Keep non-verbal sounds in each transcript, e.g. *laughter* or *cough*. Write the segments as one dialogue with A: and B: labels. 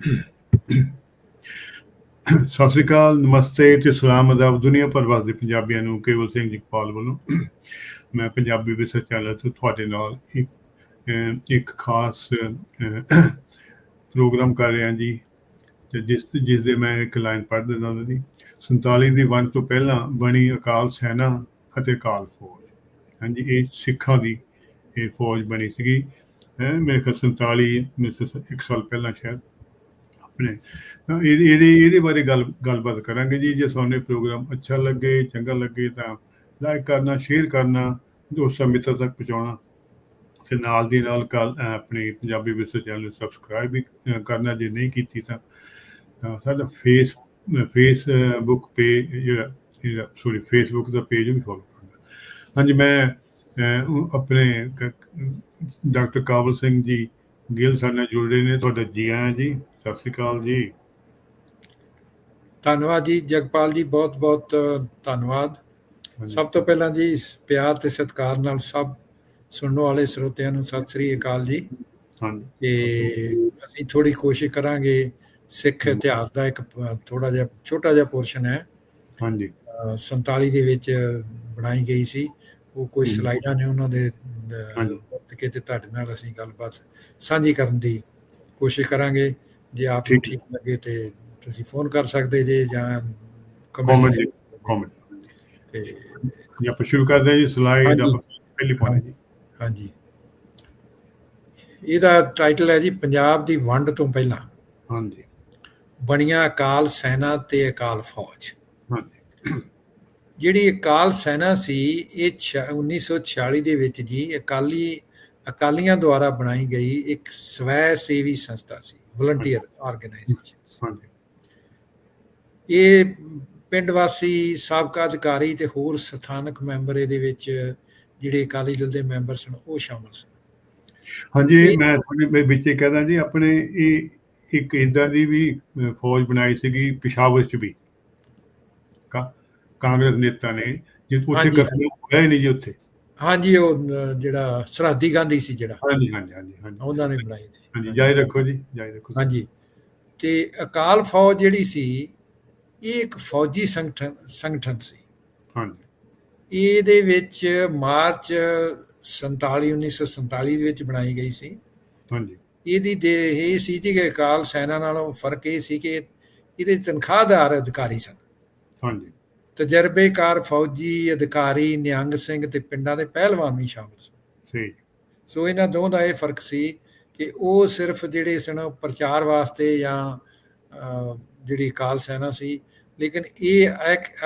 A: ਸਤਿ ਸ੍ਰੀ ਅਕਾਲ, ਨਮਸਤੇ, ਤੇ ਸਲਾਮ ਅਦਾਬ, ਦੁਨੀਆ ਭਰ ਵਸਦੇ ਪੰਜਾਬੀਆਂ ਨੂੰ, ਕੇਵਲ ਸਿੰਘ ਜਗਪਾਲ ਵੱਲੋਂ। ਮੈਂ ਪੰਜਾਬੀ ਵਿਸ਼ਾ ਚੈਨਲ ਤੋਂ ਤੁਹਾਡੇ ਨਾਲ ਇੱਕ ਇੱਕ ਖਾਸ ਪ੍ਰੋਗਰਾਮ ਕਰ ਰਿਹਾ ਜੀ, ਤੇ ਜਿਸ ਜਿਸ ਦੇ ਮੈਂ ਇੱਕ ਲਾਈਨ ਪੜ੍ਹ ਦਿੰਦਾ ਉਹਨਾਂ ਦੀ 47 ਦੀ ਵੰਡ ਤੋਂ ਪਹਿਲਾਂ ਬਣੀ ਅਕਾਲ ਸੈਨਾ ਅਤੇ ਅਕਾਲ ਫੌਜ। ਹਾਂਜੀ, ਇਹ ਸਿੱਖਾਂ ਦੀ ਇਹ ਫੌਜ ਬਣੀ ਸੀਗੀ। ਹੈ, ਮੇਰੇ ਖਿਆਲ 47 ਮੇਰੇ ਤੋਂ ਇੱਕ ਸਾਲ ਪਹਿਲਾਂ ਸ਼ਾਇਦ। ਆਪਣੇ। ਤਾਂ ਇਹਦੇ ਇਹਦੇ ਇਹਦੇ ਬਾਰੇ ਗੱਲ, ਗੱਲਬਾਤ ਕਰਾਂਗੇ ਜੀ। ਜੇ ਤੁਹਾਨੂੰ ਪ੍ਰੋਗਰਾਮ ਅੱਛਾ ਲੱਗੇ, ਚੰਗਾ ਲੱਗੇ ਤਾਂ ਲਾਈਕ ਕਰਨਾ ਸ਼ੇਅਰ ਕਰਨਾ, ਦੋਸਤਾਂ ਮਿੱਤਰਾਂ ਤੱਕ ਪਹੁੰਚਾਉਣਾ। ਤੇ ਨਾਲ ਦੀ ਨਾਲ ਕੱਲ ਆਪਣੀ ਪੰਜਾਬੀ ਵਿਸ਼ਵ ਚੈਨਲ ਨੂੰ ਸਬਸਕ੍ਰਾਈਬ ਵੀ ਕਰਨਾ ਜੇ ਨਹੀਂ ਕੀਤੀ ਤਾਂ ਸਾਡਾ ਫੇਸ ਫੇਸਬੁੱਕ ਪੇਜ ਜਿਹੜਾ ਸੋਰੀ ਫੇਸਬੁੱਕ ਦਾ ਪੇਜ ਵੀ ਫੋਲੋ ਕਰਨਾ। ਹਾਂਜੀ, ਮੈਂ ਆਪਣੇ ਡਾਕਟਰ ਕਾਬਲ ਸਿੰਘ ਜੀ ਗਿੱਲ ਸਾਡੇ ਨਾਲ ਜੁੜ ਰਹੇ ਨੇ। ਤੁਹਾਡਾ ਜੀ ਆਇਆਂ ਜੀ। ਸਤਿ ਸ੍ਰੀ ਅਕਾਲ ਜੀ।
B: ਧੰਨਵਾਦ ਜੀ ਜਗਪਾਲ ਜੀ ਬਹੁਤ ਬਹੁਤ ਧੰਨਵਾਦ। ਸਭ ਤੋਂ ਪਹਿਲਾਂ ਜੀ ਪਿਆਰ ਤੇ ਸਤਿਕਾਰ ਨਾਲ ਸਭ ਸੁਣਨ ਵਾਲੇ ਸਰੋਤਿਆਂ ਨੂੰ ਸਤਿ ਸ੍ਰੀ ਅਕਾਲ ਜੀ।
A: ਹਾਂਜੀ।
B: ਤੇ ਅਸੀਂ ਥੋੜੀ ਕੋਸ਼ਿਸ਼ ਕਰਾਂਗੇ ਸਿੱਖ ਇਤਿਹਾਸ ਦਾ ਇੱਕ ਥੋੜਾ ਜਿਹਾ ਛੋਟਾ ਜਿਹਾ ਪੋਰਸ਼ਨ ਹੈ।
A: ਹਾਂਜੀ।
B: ਅ, 47 ਦੇ ਵਿੱਚ ਬਣਾਈ ਗਈ ਸੀ। ਉਹ ਕੋਈ। ਸਲਾਈਡਾਂ ਨੇ ਉਹਨਾਂ ਦੇ
A: ਹਾਂਜੀ।
B: ਕਿ ਤੇ ਤੁਹਾਡੇ ਨਾਲ ਅਸੀਂ ਗੱਲਬਾਤ ਸਾਂਝੀ ਕਰਨ ਦੀ ਕੋਸ਼ਿਸ਼ ਕਰਾਂਗੇ। ਜੇ ਆਪ ਨੂੰ
A: ਠੀਕ।
B: ਲੱਗੇ ਤੇ ਤੁਸੀਂ ਫੋਨ ਕਰ ਸਕਦੇ ਜੇ ਜਾਂ
A: ਕਮੈਂਟ
B: ਕਮੈਂਟ
A: ਜੀ ਕਮੈਂਟ
B: ਤੇ
A: ਜੀ ਆਪਾਂ ਸ਼ੁਰੂ ਕਰਦੇ ਹਾਂ ਜੀ ਸਲਾਈਡ। ਆਪਾਂ ਪਹਿਲੀ ਪਾਉਣੀ ਜੀ।
B: ਹਾਂਜੀ। ਇਹਦਾ ਟਾਈਟਲ ਹੈ ਜੀ ਪੰਜਾਬ ਦੀ ਵੰਡ ਤੋਂ ਪਹਿਲਾਂ
A: ਹਾਂਜੀ।
B: ਬਣੀਆਂ ਅਕਾਲ ਸੈਨਾ ਤੇ ਅਕਾਲ ਫੌਜ।
A: ਹਾਂਜੀ।
B: ਜਿਹੜੀ ਅਕਾਲ ਸੈਨਾ ਸੀ ਇਹ ਛ- 1946 ਦੇ ਵਿੱਚ ਜੀ ਅਕਾਲੀ ਅਕਾਲੀਆਂ ਦੁਆਰਾ ਬਣਾਈ ਗਈ ਇੱਕ ਸਵੈ ਸੇਵੀ ਸੰਸਥਾ ਸੀ। ਵਲੰਟੀਅਰ ਆਰਗੇਨਾਈਜੇਸ਼ਨ
A: ਹਾਂਜੀ।
B: ਇਹ ਪਿੰਡ ਵਾਸੀ ਸਾਬਕਾ ਅਧਿਕਾਰੀ ਤੇ ਹੋਰ ਸਥਾਨਕ ਮੈਂਬਰ ਇਹਦੇ ਵਿੱਚ ਜਿਹੜੇ ਅਕਾਲੀ ਦਲ ਦੇ ਮੈਂਬਰ ਸਨ ਉਹ ਸ਼ਾਮਲ ਸਨ।
A: ਹਾਂਜੀ ਮੈਂ ਤੁਹਾਡੇ ਵਿੱਚ- ਇਹ ਕਹਿੰਦਾ ਜੀ ਆਪਣੇ ਇਹ ਇੱਕ ਇਦਾਂ ਦੀ ਵੀ ਫੌਜ ਬਣਾਈ ਸੀਗੀ ਪਿਸ਼ਾਵਰ ਚ ਵੀ। ਕਾਂਗਰਸ ਨੇਤਾ ਨੇ ਜੇ ਉੱਥੇ ਕਤਲ ਹੋਇਆ ਹੀ ਨਹੀਂ ਜੀ ਉੱਥੇ।
B: ਹਾਂਜੀ ਉਹ ਜਿਹੜਾ ਸਰਹੱਦੀ ਗਾਂਧੀ ਸੀ ਜਿਹੜਾ।
A: ਹਾਂਜੀ ਹਾਂਜੀ ਹਾਂਜੀ
B: ਉਹਨਾਂ ਨੇ ਬਣਾਈ ਸੀ।
A: ਹਾਂਜੀ ਜਾਰੀ ਰੱਖੋ ਜੀ ਜਾਰੀ ਰੱਖੋ।
B: ਹਾਂਜੀ। ਤੇ ਅਕਾਲ ਫੌਜ ਜਿਹੜੀ ਸੀ ਇਹ ਇੱਕ ਫੌਜੀ ਸੰਗਠਨ ਸੰਗਠਨ ਸੀ।
A: ਹਾਂਜੀ।
B: ਇਹਦੇ ਵਿੱਚ ਮਾਰਚ 47 1947 ਦੇ ਵਿੱਚ ਬਣਾਈ ਗਈ ਸੀ।
A: ਹਾਂਜੀ।
B: ਇਹਦੀ ਦੇ ਇਹ ਸੀ ਜੀ ਕਿ ਅਕਾਲ ਸੈਨਾ ਨਾਲੋਂ ਫ਼ਰਕ ਇਹ ਸੀ ਕਿ ਇਹਦੇ ਤਨਖਾਹਦਾਰ ਅਧਿਕਾਰੀ ਸਨ।
A: ਹਾਂਜੀ।
B: ਤਜਰਬੇਕਾਰ ਫੌਜੀ ਅਧਿਕਾਰੀ ਨਿਹੰਗ ਸਿੰਘ ਤੇ ਪਿੰਡਾਂ ਦੇ ਪਹਿਲਵਾਨ ਵੀ ਸ਼ਾਮਲ ਸਨ।
A: ਸਹੀ
B: ਸੋ ਇਹਨਾਂ ਦੋਵਾਂ ਦਾ ਇਹ ਫ਼ਰਕ ਸੀ ਕਿ ਉਹ ਸਿਰਫ ਜਿਹੜੇ ਸਨ ਪ੍ਰਚਾਰ ਵਾਸਤੇ ਜਾਂ ਜਿਹੜੀ ਕਾਲ ਸੈਨਾ ਸੀ ਲੇਕਿਨ ਇਹ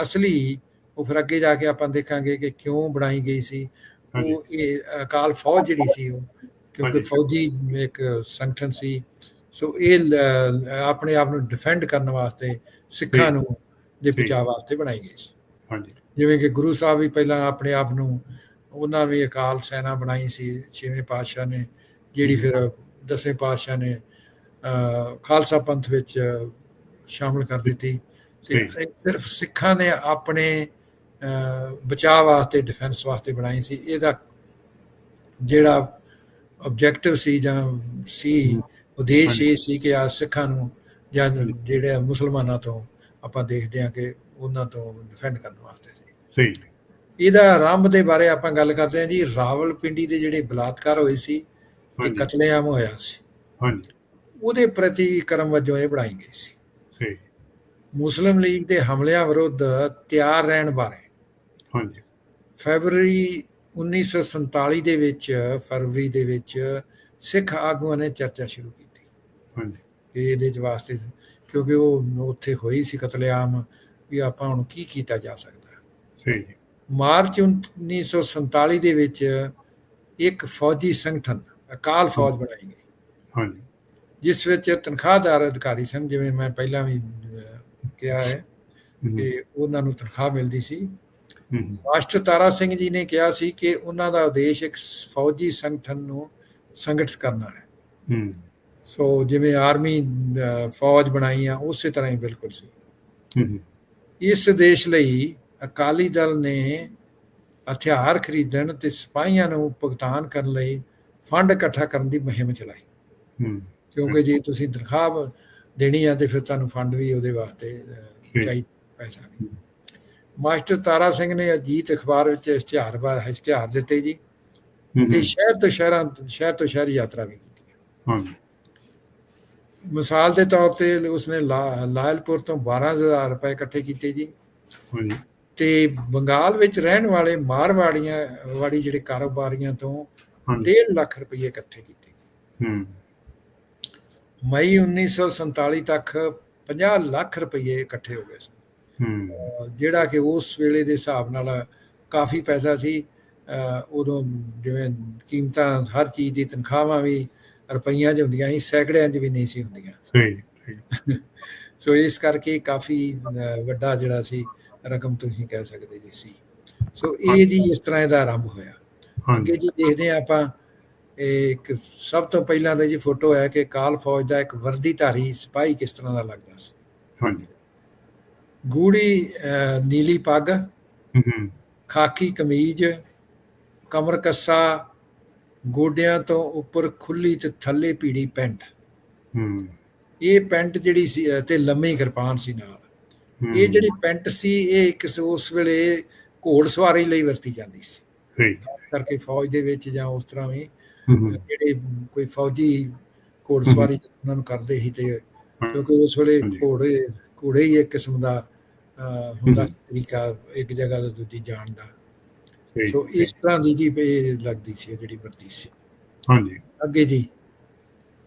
B: ਅਸਲੀ ਉਹ ਫਿਰ ਅੱਗੇ ਜਾ ਕੇ ਆਪਾਂ ਦੇਖਾਂਗੇ ਕਿ ਕਿਉਂ ਬਣਾਈ ਗਈ ਸੀ। ਉਹ ਇਹ ਅਕਾਲ ਫੌਜ ਜਿਹੜੀ ਸੀ ਉਹ ਕਿਉਂਕਿ। ਫੌਜੀ ਇੱਕ ਸੰਗਠਨ ਸੀ। ਸੋ ਇਹ ਆਪਣੇ ਆਪ ਨੂੰ ਡਿਫੈਂਡ ਕਰਨ ਵਾਸਤੇ ਸਿੱਖਾਂ। ਨੂੰ ਦੇ। ਬਚਾਅ ਵਾਸਤੇ ਬਣਾਈ ਗਈ ਸੀ।
A: ਹਾਂਜੀ।
B: ਜਿਵੇਂ ਕਿ ਗੁਰੂ ਸਾਹਿਬ ਵੀ ਪਹਿਲਾਂ ਆਪਣੇ ਆਪ ਨੂੰ ਉਹਨਾਂ ਵੀ ਅਕਾਲ ਸੈਨਾ ਬਣਾਈ ਸੀ ਛੇਵੇਂ ਪਾਤਸ਼ਾਹ ਨੇ ਜਿਹੜੀ ਫਿਰ ਦਸਵੇਂ ਪਾਤਸ਼ਾਹ ਨੇ ਖਾਲਸਾ ਪੰਥ ਵਿੱਚ ਸ਼ਾਮਲ ਕਰ ਦਿੱਤੀ ਤੇ ਸਿਰਫ ਸਿੱਖਾਂ ਨੇ ਆਪਣੇ ਬਚਾਅ ਵਾਸਤੇ ਡਿਫੈਂਸ ਵਾਸਤੇ ਬਣਾਈ ਸੀ। ਇਹਦਾ ਜਿਹੜਾ ਆਬਜੈਕਟਿਵ ਸੀ ਜਾਂ ਸੀ ਉਦੇਸ਼। ਇਹ ਸੀ ਕਿ ਆ ਸਿੱਖਾਂ ਨੂੰ ਜਾਂ ਜਿਹੜੇ ਮੁਸਲਮਾਨਾਂ ਤੋਂ ਆਪਾਂ ਦੇਖਦੇ ਹਾਂ ਕਿ ਉਹਨਾਂ ਤੋਂ ਡਿਫੈਂਡ ਕਰਨ ਵਾਸਤੇ ਸੀ।
A: ਸਹੀ।
B: ਇਹਦਾ ਆਰੰਭ ਦੇ ਬਾਰੇ ਆਪਾਂ ਗੱਲ ਕਰਦੇ ਹਾਂ ਜੀ। ਰਾਵਲਪਿੰਡੀ ਦੇ ਜਿਹੜੇ ਬਲਾਤਕਾਰ ਹੋਏ ਸੀ ਤੇ ਕਤਲੇਆਮ ਹੋਇਆ ਸੀ।
A: ਹਾਂਜੀ।
B: ਉਹਦੇ ਪ੍ਰਤੀ ਕਰਮ ਵਜੋਂ ਇਹ ਬਣਾਈ ਗਈ ਸੀ।
A: ਸਹੀ।
B: ਮੁਸਲਿਮ ਲੀਗ ਦੇ ਹਮਲਿਆਂ ਵਿਰੁੱਧ ਤਿਆਰ ਰਹਿਣ ਬਾਰੇ
A: ਹਾਂਜੀ।
B: ਫੈਬਰੂਰੀ 1947 ਦੇ ਵਿੱਚ ਫਰਵਰੀ ਦੇ ਵਿੱਚ ਸਿੱਖ ਆਗੂਆਂ ਨੇ ਚਰਚਾ ਸ਼ੁਰੂ ਕੀਤੀ।
A: ਹਾਂਜੀ।
B: ਇਹਦੇ ਚ ਵਾਸਤੇ ਕਿਉਂਕਿ ਉਹ ਉੱਥੇ ਹੋਈ ਸੀ ਕਤਲੇਆਮ ਵੀ ਆਪਾਂ ਹੁਣ ਕੀ ਕੀਤਾ ਜਾ ਸਕਦਾ।
A: ਜੀ।
B: ਮਾਰਚ 1947 ਦੇ ਵਿੱਚ ਇੱਕ ਫੌਜੀ ਸੰਗਠਨ ਅਕਾਲ ਫੌਜ ਬਣਾਈ ਗਈ।
A: ਹਾਂਜੀ।
B: ਜਿਸ ਵਿੱਚ ਤਨਖਾਹਦਾਰ ਅਧਿਕਾਰੀ ਸਨ ਜਿਵੇਂ ਮੈਂ ਪਹਿਲਾਂ ਵੀ ਕਿਹਾ ਹੈ ਕਿ ਉਹਨਾਂ ਨੂੰ ਤਨਖਾਹ ਮਿਲਦੀ ਸੀ। ਮਾਸਟਰ ਤਾਰਾ ਸਿੰਘ ਜੀ ਨੇ ਕਿਹਾ ਸੀ ਕਿ ਉਹਨਾਂ ਦਾ ਉਦੇਸ਼ ਇੱਕ ਫੌਜੀ ਸੰਗਠਨ ਨੂੰ ਸੰਗਠਿਤ ਕਰਨਾ ਹੈ। ਸੋ ਜਿਵੇਂ ਆਰਮੀ ਫੌਜ ਬਣਾਈ ਆ ਉਸੇ ਤਰ੍ਹਾਂ ਹੀ ਬਿਲਕੁਲ ਸੀ। ਇਸ ਦੇਸ਼ ਲਈ ਅਕਾਲੀ ਦਲ ਨੇ ਹਥਿਆਰ ਖਰੀਦਣ ਤੇ ਸਿਪਾਹੀਆਂ ਨੂੰ ਭੁਗਤਾਨ ਕਰਨ ਲਈ ਫੰਡ ਇਕੱਠਾ ਕਰਨ ਦੀ ਮੁਹਿੰਮ ਚਲਾਈ। ਕਿਉਂਕਿ ਜੇ ਤੁਸੀਂ ਤਨਖਾਹ ਦੇਣੀ ਆ ਤੇ ਫਿਰ ਤੁਹਾਨੂੰ ਫੰਡ ਵੀ ਉਹਦੇ ਵਾਸਤੇ। ਚਾਹੀਦਾ ਪੈਸਾ ਵੀ। ਮਾਸਟਰ ਤਾਰਾ ਸਿੰਘ ਨੇ ਅਜੀਤ ਅਖਬਾਰ ਵਿੱਚ ਇਸ਼ਤਿਹਾਰ ਇਸ਼ਤਿਹਾਰ ਦਿੱਤੇ ਜੀ। ਤੇ ਸ਼ਹਿਰ ਤੋਂ ਸ਼ਹਿਰਾਂ ਸ਼ਹਿਰ ਤੋਂ ਸ਼ਹਿਰ ਯਾਤਰਾ ਵੀ ਕੀਤੀ।
A: ਹਾਂਜੀ।
B: ਮਿਸਾਲ ਦੇ ਤੌਰ ਤੇ ਉਸਨੇ ਲਾਇਲਪੁਰ ਤੋਂ 12000 ਰੁਪਏ ਇਕੱਠੇ ਕੀਤੇ ਜੀ।
A: ਹਾਂਜੀ।
B: ਤੇ ਬੰਗਾਲ ਵਿੱਚ ਰਹਿਣ ਵਾਲੇ ਮਾਰਵਾੜੀਆਂ ਵਾੜੀ ਜਿਹੜੇ ਕਾਰੋਬਾਰੀਆਂ ਤੋਂ
A: ਹਾਂਜੀ।
B: 1.5 ਲੱਖ ਰੁਪਏ ਇਕੱਠੇ ਕੀਤੇ। ਮਈ 1947 ਤੱਕ 50 ਲੱਖ ਰੁਪਏ ਇਕੱਠੇ ਹੋ ਗਏ ਸਨ। ਅਹ ਜਿਹੜਾ ਕਿ ਉਸ ਵੇਲੇ ਦੇ ਹਿਸਾਬ ਨਾਲ ਕਾਫੀ ਪੈਸਾ ਸੀ। ਉਦੋਂ ਜਿਵੇਂ ਕੀਮਤਾਂ ਹਰ ਚੀਜ਼ ਦੀ ਤਨਖਾਹਾਂ ਵੀ ਰੁਪਈਆਂ 'ਚ ਹੁੰਦੀਆਂ ਸੀ ਸੈਕੜਿਆਂ 'ਚ ਵੀ ਨਹੀਂ ਸੀ ਹੁੰਦੀਆਂ।
A: ਸਹੀ
B: ਸੋ *laughs* ਇਸ ਕਰਕੇ ਕਾਫੀ ਵੱਡਾ ਜਿਹੜਾ ਸੀ ਰਕਮ ਤੁਸੀਂ ਕਹਿ ਸਕਦੇ ਜੀ ਸੀ। ਸੋ ਇਹ ਜੀ ਇਸ ਤਰ੍ਹਾਂ ਇਹਦਾ ਆਰੰਭ ਹੋਇਆ। ਅੱਗੇ
A: ਹਾਂਜੀ
B: ਜੀ ਦੇਖਦੇ ਹਾਂ ਆਪਾਂ ਇੱਕ ਸਭ ਤੋਂ ਪਹਿਲਾਂ ਤਾਂ ਜੀ ਫੋਟੋ ਹੈ ਕਿ ਕਾਲ ਫੌਜ ਦਾ ਇੱਕ ਵਰਦੀਧਾਰੀ ਸਿਪਾਹੀ ਕਿਸ ਤਰ੍ਹਾਂ ਦਾ ਲੱਗਦਾ ਸੀ।
A: ਹਾਂਜੀ।
B: ਗੂੜੀ ਨੀਲੀ ਪੱਗ
A: ਹਮ
B: ਖਾਕੀ ਕਮੀਜ਼ ਕਮਰ ਕੱਸਾ ਗੋਡਿਆਂ ਤੋਂ ਉੱਪਰ ਖੁੱਲੀ ਤੇ ਥੱਲੇ ਪੀੜੀ ਪੈਂਟ।
A: ਹਮ
B: ਇਹ ਪੈਂਟ ਜਿਹੜੀ ਸੀ ਤੇ ਲੰਮੀ ਕਿਰਪਾਨ ਸੀ ਨਾਲ। ਇਹ ਜਿਹੜੀ ਪੈਂਟ ਸੀ ਇਹ ਕਿਸ ਉਸ ਵੇਲੇ ਘੋੜ ਸਵਾਰੀ ਲਈ ਵਰਤੀ ਜਾਂਦੀ ਸੀ।
A: ਸਹੀ
B: ਕਰਕੇ ਫੌਜ ਦੇ ਵਿੱਚ ਜਾਂ ਉਸ ਤਰ੍ਹਾਂ ਵੀ ਜਿਹੜੇ ਕੋਈ ਫੌਜੀ ਘੋੜ ਸਵਾਰੀ ਉਹਨਾਂ ਨੂੰ ਕਰਦੇ ਸੀ ਤੇ ਕਿਉਂਕਿ ਉਸ ਵੇਲੇ। ਘੋੜੇ ਘੋੜੇ ਹੀ ਇੱਕ ਕਿਸਮ ਦਾ ਹੁੰਦਾ। ਤਰੀਕਾ ਇੱਕ ਜਗ੍ਹਾ ਤੋਂ ਦੂਜੀ ਜਾਣ ਦਾ। ਸੋ ਇਸ ਤਰ੍ਹਾਂ ਦੀ ਜੀ ਲੱਗਦੀ ਸੀ ਜਿਹੜੀ ਵਰਦੀ ਸੀ।
A: ਹਾਂਜੀ।
B: ਅੱਗੇ ਜੀ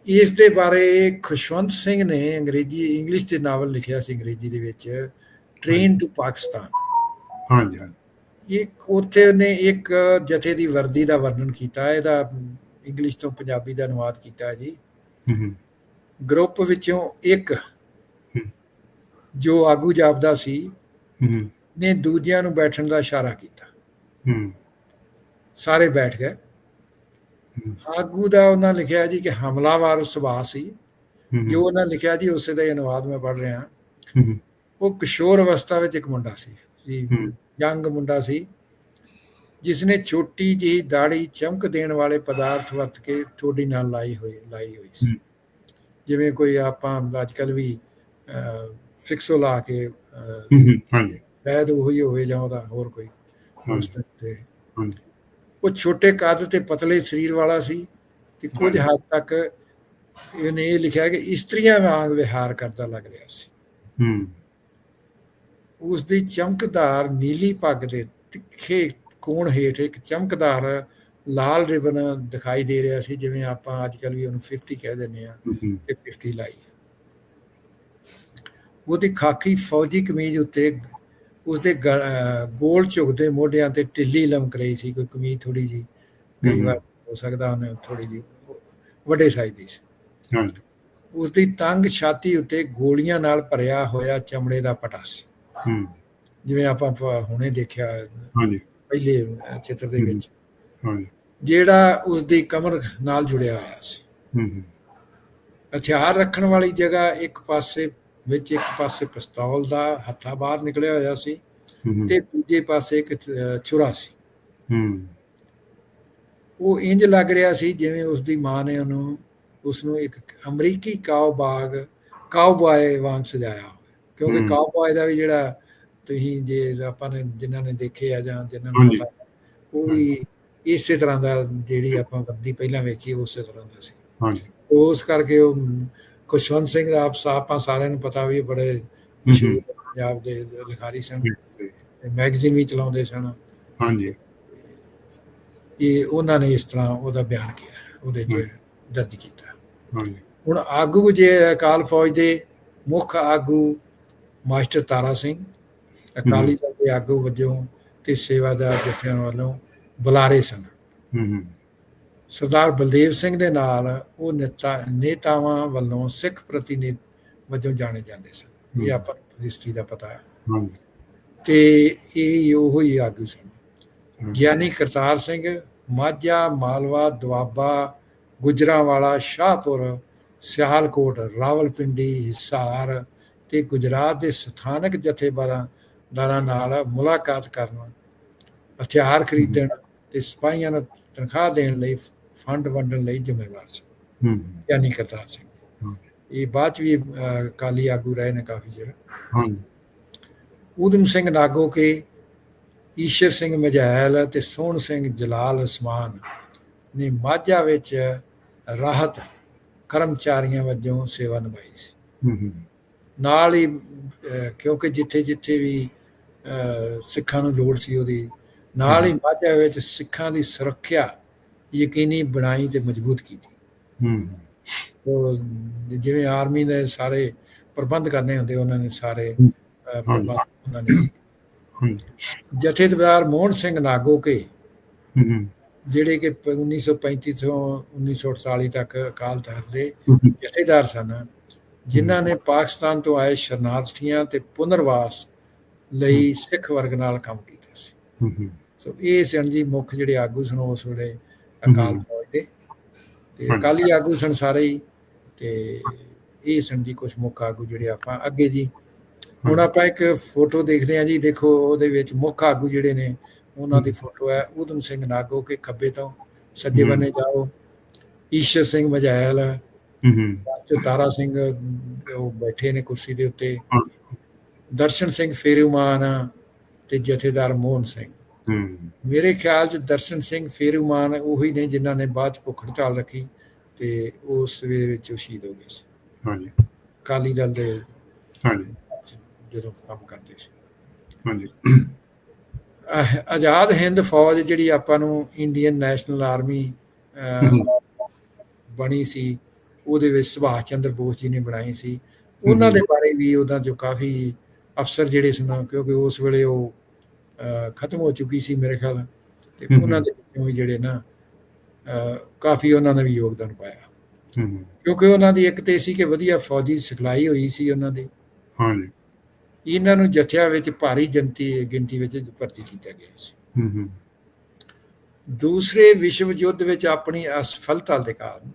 B: ਇਸ ਦੇ ਬਾਰੇ ਖੁਸ਼ਵੰਤ ਸਿੰਘ ਨੇ ਅੰਗਰੇਜ਼ੀ ਇੰਗਲਿਸ਼ ਦੇ ਨਾਵਲ ਲਿਖਿਆ ਸੀ ਅੰਗਰੇਜ਼ੀ ਦੇ ਵਿੱਚ ਟ੍ਰੇਨ ਟੂ ਪਾਕਿਸਤਾਨ
A: ਹਾਂਜੀ ਹਾਂਜੀ।
B: ਇੱਕ ਉੱਥੇ ਉਹਨੇ ਇੱਕ ਜਥੇ ਦੀ ਵਰਦੀ ਦਾ ਵਰਣਨ ਕੀਤਾ ਇਹਦਾ ਇੰਗਲਿਸ਼ ਤੋਂ ਪੰਜਾਬੀ ਦਾ ਅਨੁਵਾਦ ਕੀਤਾ ਹੈ ਜੀ।
A: ਹਮ
B: ਗਰੁੱਪ ਵਿੱਚੋਂ ਇੱਕ। ਜੋ ਆਗੂ ਜਾਪਦਾ ਸੀ
A: ਹਮ
B: ਨੇ ਦੂਜਿਆਂ ਨੂੰ ਬੈਠਣ ਦਾ ਇਸ਼ਾਰਾ ਕੀਤਾ।
A: ਹਮ
B: ਸਾਰੇ ਬੈਠ ਗਏ। ਆਗੂ ਦਾ ਉਹਨਾਂ ਲਿਖਿਆ ਜੀ ਕਿ ਹਮਲਾਵਰ ਸੁਭਾਅ ਸੀ। ਜੋ ਉਹਨਾਂ ਲਿਖਿਆ ਜੀ ਉਸੇ ਦਾ ਹੀ ਅਨੁਵਾਦ ਮੈਂ ਪੜ੍ਹ ਰਿਹਾ। ਉਹ ਕਿਸ਼ੋਰ ਅਵਸਥਾ ਵਿੱਚ ਇੱਕ ਮੁੰਡਾ ਸੀ। ਜੀ ਯੰਗ ਮੁੰਡਾ ਸੀ। ਜਿਸ ਨੇ ਛੋਟੀ ਜਿਹੀ ਦਾੜੀ ਚਮਕ ਦੇਣ ਵਾਲੇ ਪਦਾਰਥ ਵਰਤ ਕੇ ਠੋਡੀ ਨਾਲ ਲਾਈ ਹੋਈ ਲਾਈ ਹੋਈ ਸੀ। ਜਿਵੇਂ ਕੋਈ ਆਪਾਂ ਅੱਜ ਕੱਲ ਵੀ ਫਿਕਸੋ ਲਾ ਕੇ
A: ਹਾਂਜੀ।
B: ਸ਼ਾਇਦ ਉਹੀ ਹੋਵੇ ਜਾਂ ਉਹਦਾ ਹੋਰ ਕੋਈ। ਤਰ੍ਹਾਂ ਤੇ। ਉਹ ਛੋਟੇ ਕੱਦ ਤੇ ਪਤਲੇ ਸਰੀਰ ਵਾਲਾ ਸੀ ਤੇ ਕੁਝ। ਹੱਦ ਤੱਕ ਇਹਨੇ ਇਹ ਲਿਖਿਆ ਕਿ ਇਸਤਰੀਆਂ ਵਾਂਗ ਵਿਹਾਰ ਕਰਦਾ ਲੱਗ ਰਿਹਾ ਸੀ।
A: ਹਮ
B: ਉਸ ਦੀ ਚਮਕਦਾਰ ਨੀਲੀ ਪੱਗ ਦੇ ਤਿੱਖੇ ਕੋਣ ਹੇਠ ਇੱਕ ਚਮਕਦਾਰ ਲਾਲ ਰਿਬਨ ਦਿਖਾਈ ਦੇ ਰਿਹਾ ਸੀ ਜਿਵੇਂ ਆਪਾਂ ਅੱਜ ਕੱਲ ਵੀ ਉਹਨੂੰ 50 ਕਹਿ ਦਿੰਦੇ ਆ ਤੇ 50 ਲਾਈ। ਉਹਦੀ ਖਾਕੀ ਫੌਜੀ ਕਮੀਜ਼ ਉੱਤੇ ਉਸਦੇ ਗ- ਅਹ ਗੋਲ ਝੁਕਦੇ ਮੋਢਿਆਂ ਤੇ ਢਿੱਲੀ ਲਮਕ ਰਹੀ ਸੀ ਕੋਈ ਕਮੀਜ਼ ਥੋੜੀ ਜੀ ਕਈ। ਵਾਰ ਹੋ ਸਕਦਾ ਉਹਨੇ ਥੋੜੀ ਜੀ ਵੱਡੇ ਸਾਈਜ਼ ਦੀ ਸੀ।
A: ਹਾਂਜੀ।
B: ਉਸਦੀ ਤੰਗ ਛਾਤੀ ਉੱਤੇ ਗੋਲੀਆਂ ਨਾਲ ਭਰਿਆ ਹੋਇਆ ਚਮੜੇ ਦਾ ਪਟਾ ਸੀ। ਜਿਵੇਂ ਆਪਾਂ ਹੁਣੇ ਦੇਖਿਆ
A: ਹਾਂਜੀ।
B: ਪਹਿਲੇ ਚਿੱਤਰ ਦੇ ਵਿੱਚ।
A: ਹਾਂਜੀ।
B: ਜਿਹੜਾ ਉਸਦੀ ਕਮਰ ਨਾਲ ਜੁੜਿਆ ਹੋਇਆ ਸੀ। ਹਥਿਆਰ ਰੱਖਣ ਵਾਲੀ ਜਗ੍ਹਾ ਇੱਕ ਪਾਸੇ ਵਿੱਚ ਇੱਕ ਪਾਸੇ ਪਿਸਤੌਲ ਦਾ ਹੱਥਾ ਬਾਹਰ ਨਿਕਲਿਆ ਹੋਇਆ ਸੀ। ਤੇ ਦੂਜੇ ਪਾਸੇ ਇੱਕ ਛੁਰਾ ਸੀ। ਉਹ ਇੰਜ ਲੱਗ ਰਿਹਾ ਸੀ ਜਿਵੇਂ ਉਸ ਦੀ ਮਾਂ ਨੇ ਉਹਨੂੰ ਉਸ ਨੂੰ ਇੱਕ ਅਮਰੀਕੀ ਕਾਊਬਾਗ ਕਾਊਬਾਏ ਵਾਂਗ ਸਜਾਇਆ ਹੋਵੇ। ਕਿਉਂਕਿ
A: ਹਮ।
B: ਕਾਊਬਾਏ ਦਾ ਵੀ ਜਿਹੜਾ ਤੁਸੀਂ ਜੇ ਆਪਾਂ ਨੇ ਜਿਨ੍ਹਾਂ ਨੇ ਦੇਖੇ ਆ ਜਾਂ ਜਿਨ੍ਹਾਂ ਨੂੰ। ਪਤਾ ਉਹ ਵੀ ਇਸੇ ਤਰ੍ਹਾਂ ਦਾ ਜਿਹੜੀ ਆਪਾਂ ਵਰਦੀ ਪਹਿਲਾਂ ਵੇਖੀ ਉਸੇ ਤਰ੍ਹਾਂ ਦਾ ਸੀ।
A: ਹਾਂਜੀ।
B: ਉਸ ਕਰਕੇ ਉਹ ਖੁਸ਼ਵੰਤ ਸਿੰਘ ਦਾ ਆਪ ਆਪਾਂ ਸਾਰਿਆਂ ਨੂੰ ਪਤਾ ਵੀ ਬੜੇ ਮਸ਼ਹੂਰ ਪੰਜਾਬ ਦੇ ਲਿਖਾਰੀ ਸਨ। ਮੈਗਜ਼ੀਨ ਵੀ ਚਲਾਉਂਦੇ ਸਨ।
A: ਹਾਂਜੀ।
B: ਇਹ ਉਹਨਾਂ ਨੇ ਇਸ ਤਰ੍ਹਾਂ ਉਹਦਾ ਬਿਆਨ ਕੀਤਾ ਉਹਦੇ 'ਚ ਦਰਜ ਕੀਤਾ।
A: ਹਾਂਜੀ।
B: ਹੁਣ ਆਗੂ ਜੇ ਅਕਾਲ ਫੌਜ ਦੇ ਮੁੱਖ ਆਗੂ ਮਾਸਟਰ ਤਾਰਾ ਸਿੰਘ ਅਕਾਲੀ ਦਲ ਦੇ ਆਗੂ ਵਜੋਂ ਤੇ ਸੇਵਾਦਾਰ ਜਥਿਆਂ ਵੱਲੋਂ ਬੁਲਾਰੇ ਸਨ।
A: ਹਮ
B: ਸਰਦਾਰ ਬਲਦੇਵ ਸਿੰਘ ਦੇ ਨਾਲ ਉਹ ਨੇਤਾ ਨੇਤਾਵਾਂ ਵੱਲੋਂ ਸਿੱਖ ਪ੍ਰਤੀਨਿਧ ਵਜੋਂ ਜਾਣੇ ਜਾਂਦੇ ਸਨ। ਇਹ। ਆਪਾਂ ਹਿਸਟਰੀ ਦਾ ਪਤਾ ਹੈ।
A: ਹਾਂਜੀ।
B: ਤੇ ਇਹ ਉਹ ਹੀ ਆਗੂ ਸਨ। ਗਿਆਨੀ ਕਰਤਾਰ ਸਿੰਘ ਮਾਝਾ ਮਾਲਵਾ ਦੁਆਬਾ ਗੁਜਰਾਂਵਾਲਾ ਸ਼ਾਹਪੁਰ ਸਿਆਲਕੋਟ ਰਾਵਲਪਿੰਡੀ ਹਿਸਾਰ ਤੇ ਗੁਜਰਾਤ ਦੇ ਸਥਾਨਕ ਜਥੇਦਾਰਾਂ ਦਾਰਾਂ ਨਾਲ ਮੁਲਾਕਾਤ ਕਰਨ ਹਥਿਆਰ ਖਰੀਦਣ ਤੇ ਸਿਪਾਹੀਆਂ ਨੂੰ ਤਨਖਾਹ ਦੇਣ ਲਈ ਫੰਡ ਵੰਡਣ ਲਈ ਜ਼ਿੰਮੇਵਾਰ ਸੀ
A: ਹਮ
B: ਗਿਆਨੀ ਕਰਤਾਰ ਸਿੰਘ।
A: ਹਾਂ।
B: ਇਹ ਬਾਅਦ ਵੀ ਅਕਾਲੀ ਆਗੂ ਰਹੇ ਨੇ ਕਾਫੀ ਚਿਰ।
A: ਹਾਂਜੀ
B: ਊਧਮ ਸਿੰਘ ਨਾਗੋ ਕੇ ਈਸ਼ਰ ਸਿੰਘ ਮਜੈਲ ਤੇ ਸੋਹਣ ਸਿੰਘ ਜਲਾਲ ਉਸਮਾਨ ਨੇ ਮਾਝਾ ਵਿੱਚ ਰਾਹਤ ਕਰਮਚਾਰੀਆਂ ਵਜੋਂ ਸੇਵਾ ਨਿਭਾਈ ਸੀ। ਨਾਲ ਹੀ ਕਿਉਂਕਿ ਜਿੱਥੇ ਜਿੱਥੇ ਵੀ ਸਿੱਖਾਂ ਨੂੰ ਲੋੜ ਸੀ ਉਹਦੀ ਨਾਲ ਹੀ ਮਾਝਾ ਵਿੱਚ ਸਿੱਖਾਂ ਦੀ ਸੁਰੱਖਿਆ ਯਕੀਨੀ ਬਣਾਈ ਤੇ ਮਜ਼ਬੂਤ ਕੀਤੀ।
A: ਹੂੰ।
B: ਉਹ ਜਿਵੇਂ ਆਰਮੀ ਦੇ ਸਾਰੇ ਪ੍ਰਬੰਧ ਕਰਨੇ ਹੁੰਦੇ ਉਹਨਾਂ ਨੇ ਸਾਰੇ ਉਹਨਾਂ ਨੇ। ਜਥੇਦਾਰ ਮੋਹਨ ਸਿੰਘ ਨਾਗੋਕੇ ਜਿਹੜੇ ਕਿ ਪ- 1935 ਤੋਂ 1948 ਤੱਕ ਅਕਾਲ ਤਖਤ ਦੇ ਜਥੇਦਾਰ ਸਨ ਜਿਨ੍ਹਾਂ ਨੇ ਪਾਕਿਸਤਾਨ ਤੋਂ ਆਏ ਸ਼ਰਨਾਰਥੀਆਂ ਤੇ ਪੁਨਰਵਾਸ ਲਈ ਸਿੱਖ ਵਰਗ ਨਾਲ ਕੰਮ ਕੀਤਾ ਸੀ। ਸੋ ਇਹ ਸਨ ਜੀ ਮੁੱਖ ਜਿਹੜੇ ਆਗੂ ਸਨ ਉਸ ਵੇਲੇ ਅਕਾਲ। ਫੌਜ ਦੇ। ਤੇ। ਅਕਾਲੀ ਆਗੂ ਸਨ ਸਾਰੇ ਹੀ ਤੇ ਇਹ ਸਨ ਜੀ ਕੁਝ ਮੁੱਖ ਆਗੂ ਜਿਹੜੇ ਆਪਾਂ ਅੱਗੇ ਜੀ ਹੁਣ ਆਪਾਂ ਇੱਕ ਫੋਟੋ ਦੇਖਦੇ ਹਾਂ ਜੀ ਦੇਖੋ ਉਹਦੇ ਵਿੱਚ ਮੁੱਖ ਆਗੂ ਜਿਹੜੇ ਨੇ ਉਹਨਾਂ ਦੀ ਫੋਟੋ ਹੈ ਊਧਮ ਸਿੰਘ ਨਾਗੋ ਕੇ ਖੱਬੇ ਤੋਂ ਸੱਜੇ। ਬੰਨੇ ਜਾਓ ਈਸ਼ਰ ਸਿੰਘ ਮਜੈਲ
A: ਹੂੰ ਹੂੰ
B: ਤਾਰਾ ਸਿੰਘ ਉਹ ਬੈਠੇ ਨੇ ਕੁਰਸੀ ਦੇ ਉੱਤੇ। ਦਰਸ਼ਨ ਸਿੰਘ ਫੇਰੂਮਾਨ ਤੇ ਜਥੇਦਾਰ ਮੋਹਨ ਸਿੰਘ।
A: ਹੂੰ।
B: ਮੇਰੇ ਖਿਆਲ 'ਚ ਦਰਸ਼ਨ ਸਿੰਘ ਫੇਰੂਮਾਨ ਉਹੀ ਨੇ ਜਿਨ੍ਹਾਂ ਨੇ ਬਾਅਦ 'ਚ ਭੁੱਖ ਹੜਤਾਲ ਰੱਖੀ ਤੇ ਉਸ ਵੇਲੇ ਵਿੱਚ ਉਹ ਸ਼ਹੀਦ ਹੋ ਗਏ ਸੀ।
A: ਹਾਂਜੀ।
B: ਅਕਾਲੀ ਦਲ ਦੇ
A: ਹਾਂਜੀ।
B: ਜਦੋਂ ਕੰਮ ਕਰਦੇ ਸੀ।
A: ਹਾਂਜੀ।
B: ਆਜ਼ਾਦ ਹਿੰਦ ਫੌਜ ਜਿਹੜੀ ਆਪਾਂ ਨੂੰ ਇੰਡੀਅਨ ਨੈਸ਼ਨਲ ਆਰਮੀ। ਬਣੀ ਸੀ ਉਹਦੇ ਵਿੱਚ ਸੁਭਾਸ਼ ਚੰਦਰ ਬੋਸ ਜੀ ਨੇ ਬਣਾਈ ਸੀ। ਉਹਨਾਂ ਦੇ ਬਾਰੇ ਵੀ ਉਹਨਾਂ ਚੋਂ ਕਾਫੀ ਅਫਸਰ ਜਿਹੜੇ ਸਨ ਕਿਉਂਕਿ ਉਸ ਵੇਲੇ ਉਹ ਖਤਮ ਹੋ ਚੁੱਕੀ ਸੀ ਮੇਰੇ ਖਿਆਲ ਤੇ। ਉਹਨਾਂ ਦੇ ਵਿੱਚੋਂ ਵੀ ਜਿਹੜੇ ਨਾ ਕਾਫੀ ਉਹਨਾਂ ਨੇ ਵੀ ਯੋਗਦਾਨ ਪਾਇਆ। ਕਿਉਂਕਿ ਉਹਨਾਂ ਦੀ ਇੱਕ ਤੇ ਸੀ ਕਿ ਵਧੀਆ ਫੌਜੀ ਸਿਖਲਾਈ ਹੋਈ ਸੀ ਉਹਨਾਂ ਦੀ।
A: ਹਾਂਜੀ।
B: ਇਹਨਾਂ ਨੂੰ ਜਥਿਆਂ ਵਿੱਚ ਭਾਰੀ ਜਨਤੀ ਗਿਣਤੀ ਵਿੱਚ ਭਰਤੀ ਕੀਤਾ ਗਿਆ ਸੀ।
A: ਹੂੰ ਹੂੰ।
B: ਦੂਸਰੇ ਵਿਸ਼ਵ ਯੁੱਧ ਵਿੱਚ ਆਪਣੀ ਅਸਫਲਤਾ ਦੇ ਕਾਰਨ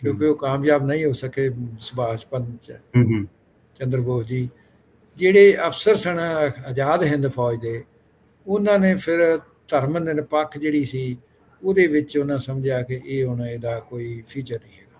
B: ਕਿਉਂਕਿ ਉਹ ਕਾਮਯਾਬ ਨਹੀਂ ਹੋ ਸਕੇ ਸੁਭਾਸ਼ ਪੰਚ ਚੰਦਰ ਬੋਸ ਜੀ ਜਿਹੜੇ ਅਫਸਰ ਸਨ ਆਜ਼ਾਦ ਹਿੰਦ ਫੌਜ ਦੇ ਉਹਨਾਂ ਨੇ ਫਿਰ ਧਰਮ ਨਿਰਪੱਖ ਜਿਹੜੀ ਸੀ ਉਹਦੇ ਵਿੱਚ ਉਹਨਾਂ ਸਮਝਿਆ ਕਿ ਇਹ ਹੁਣ ਇਹਦਾ ਕੋਈ ਫੀਚਰ ਨਹੀਂ ਹੈਗਾ।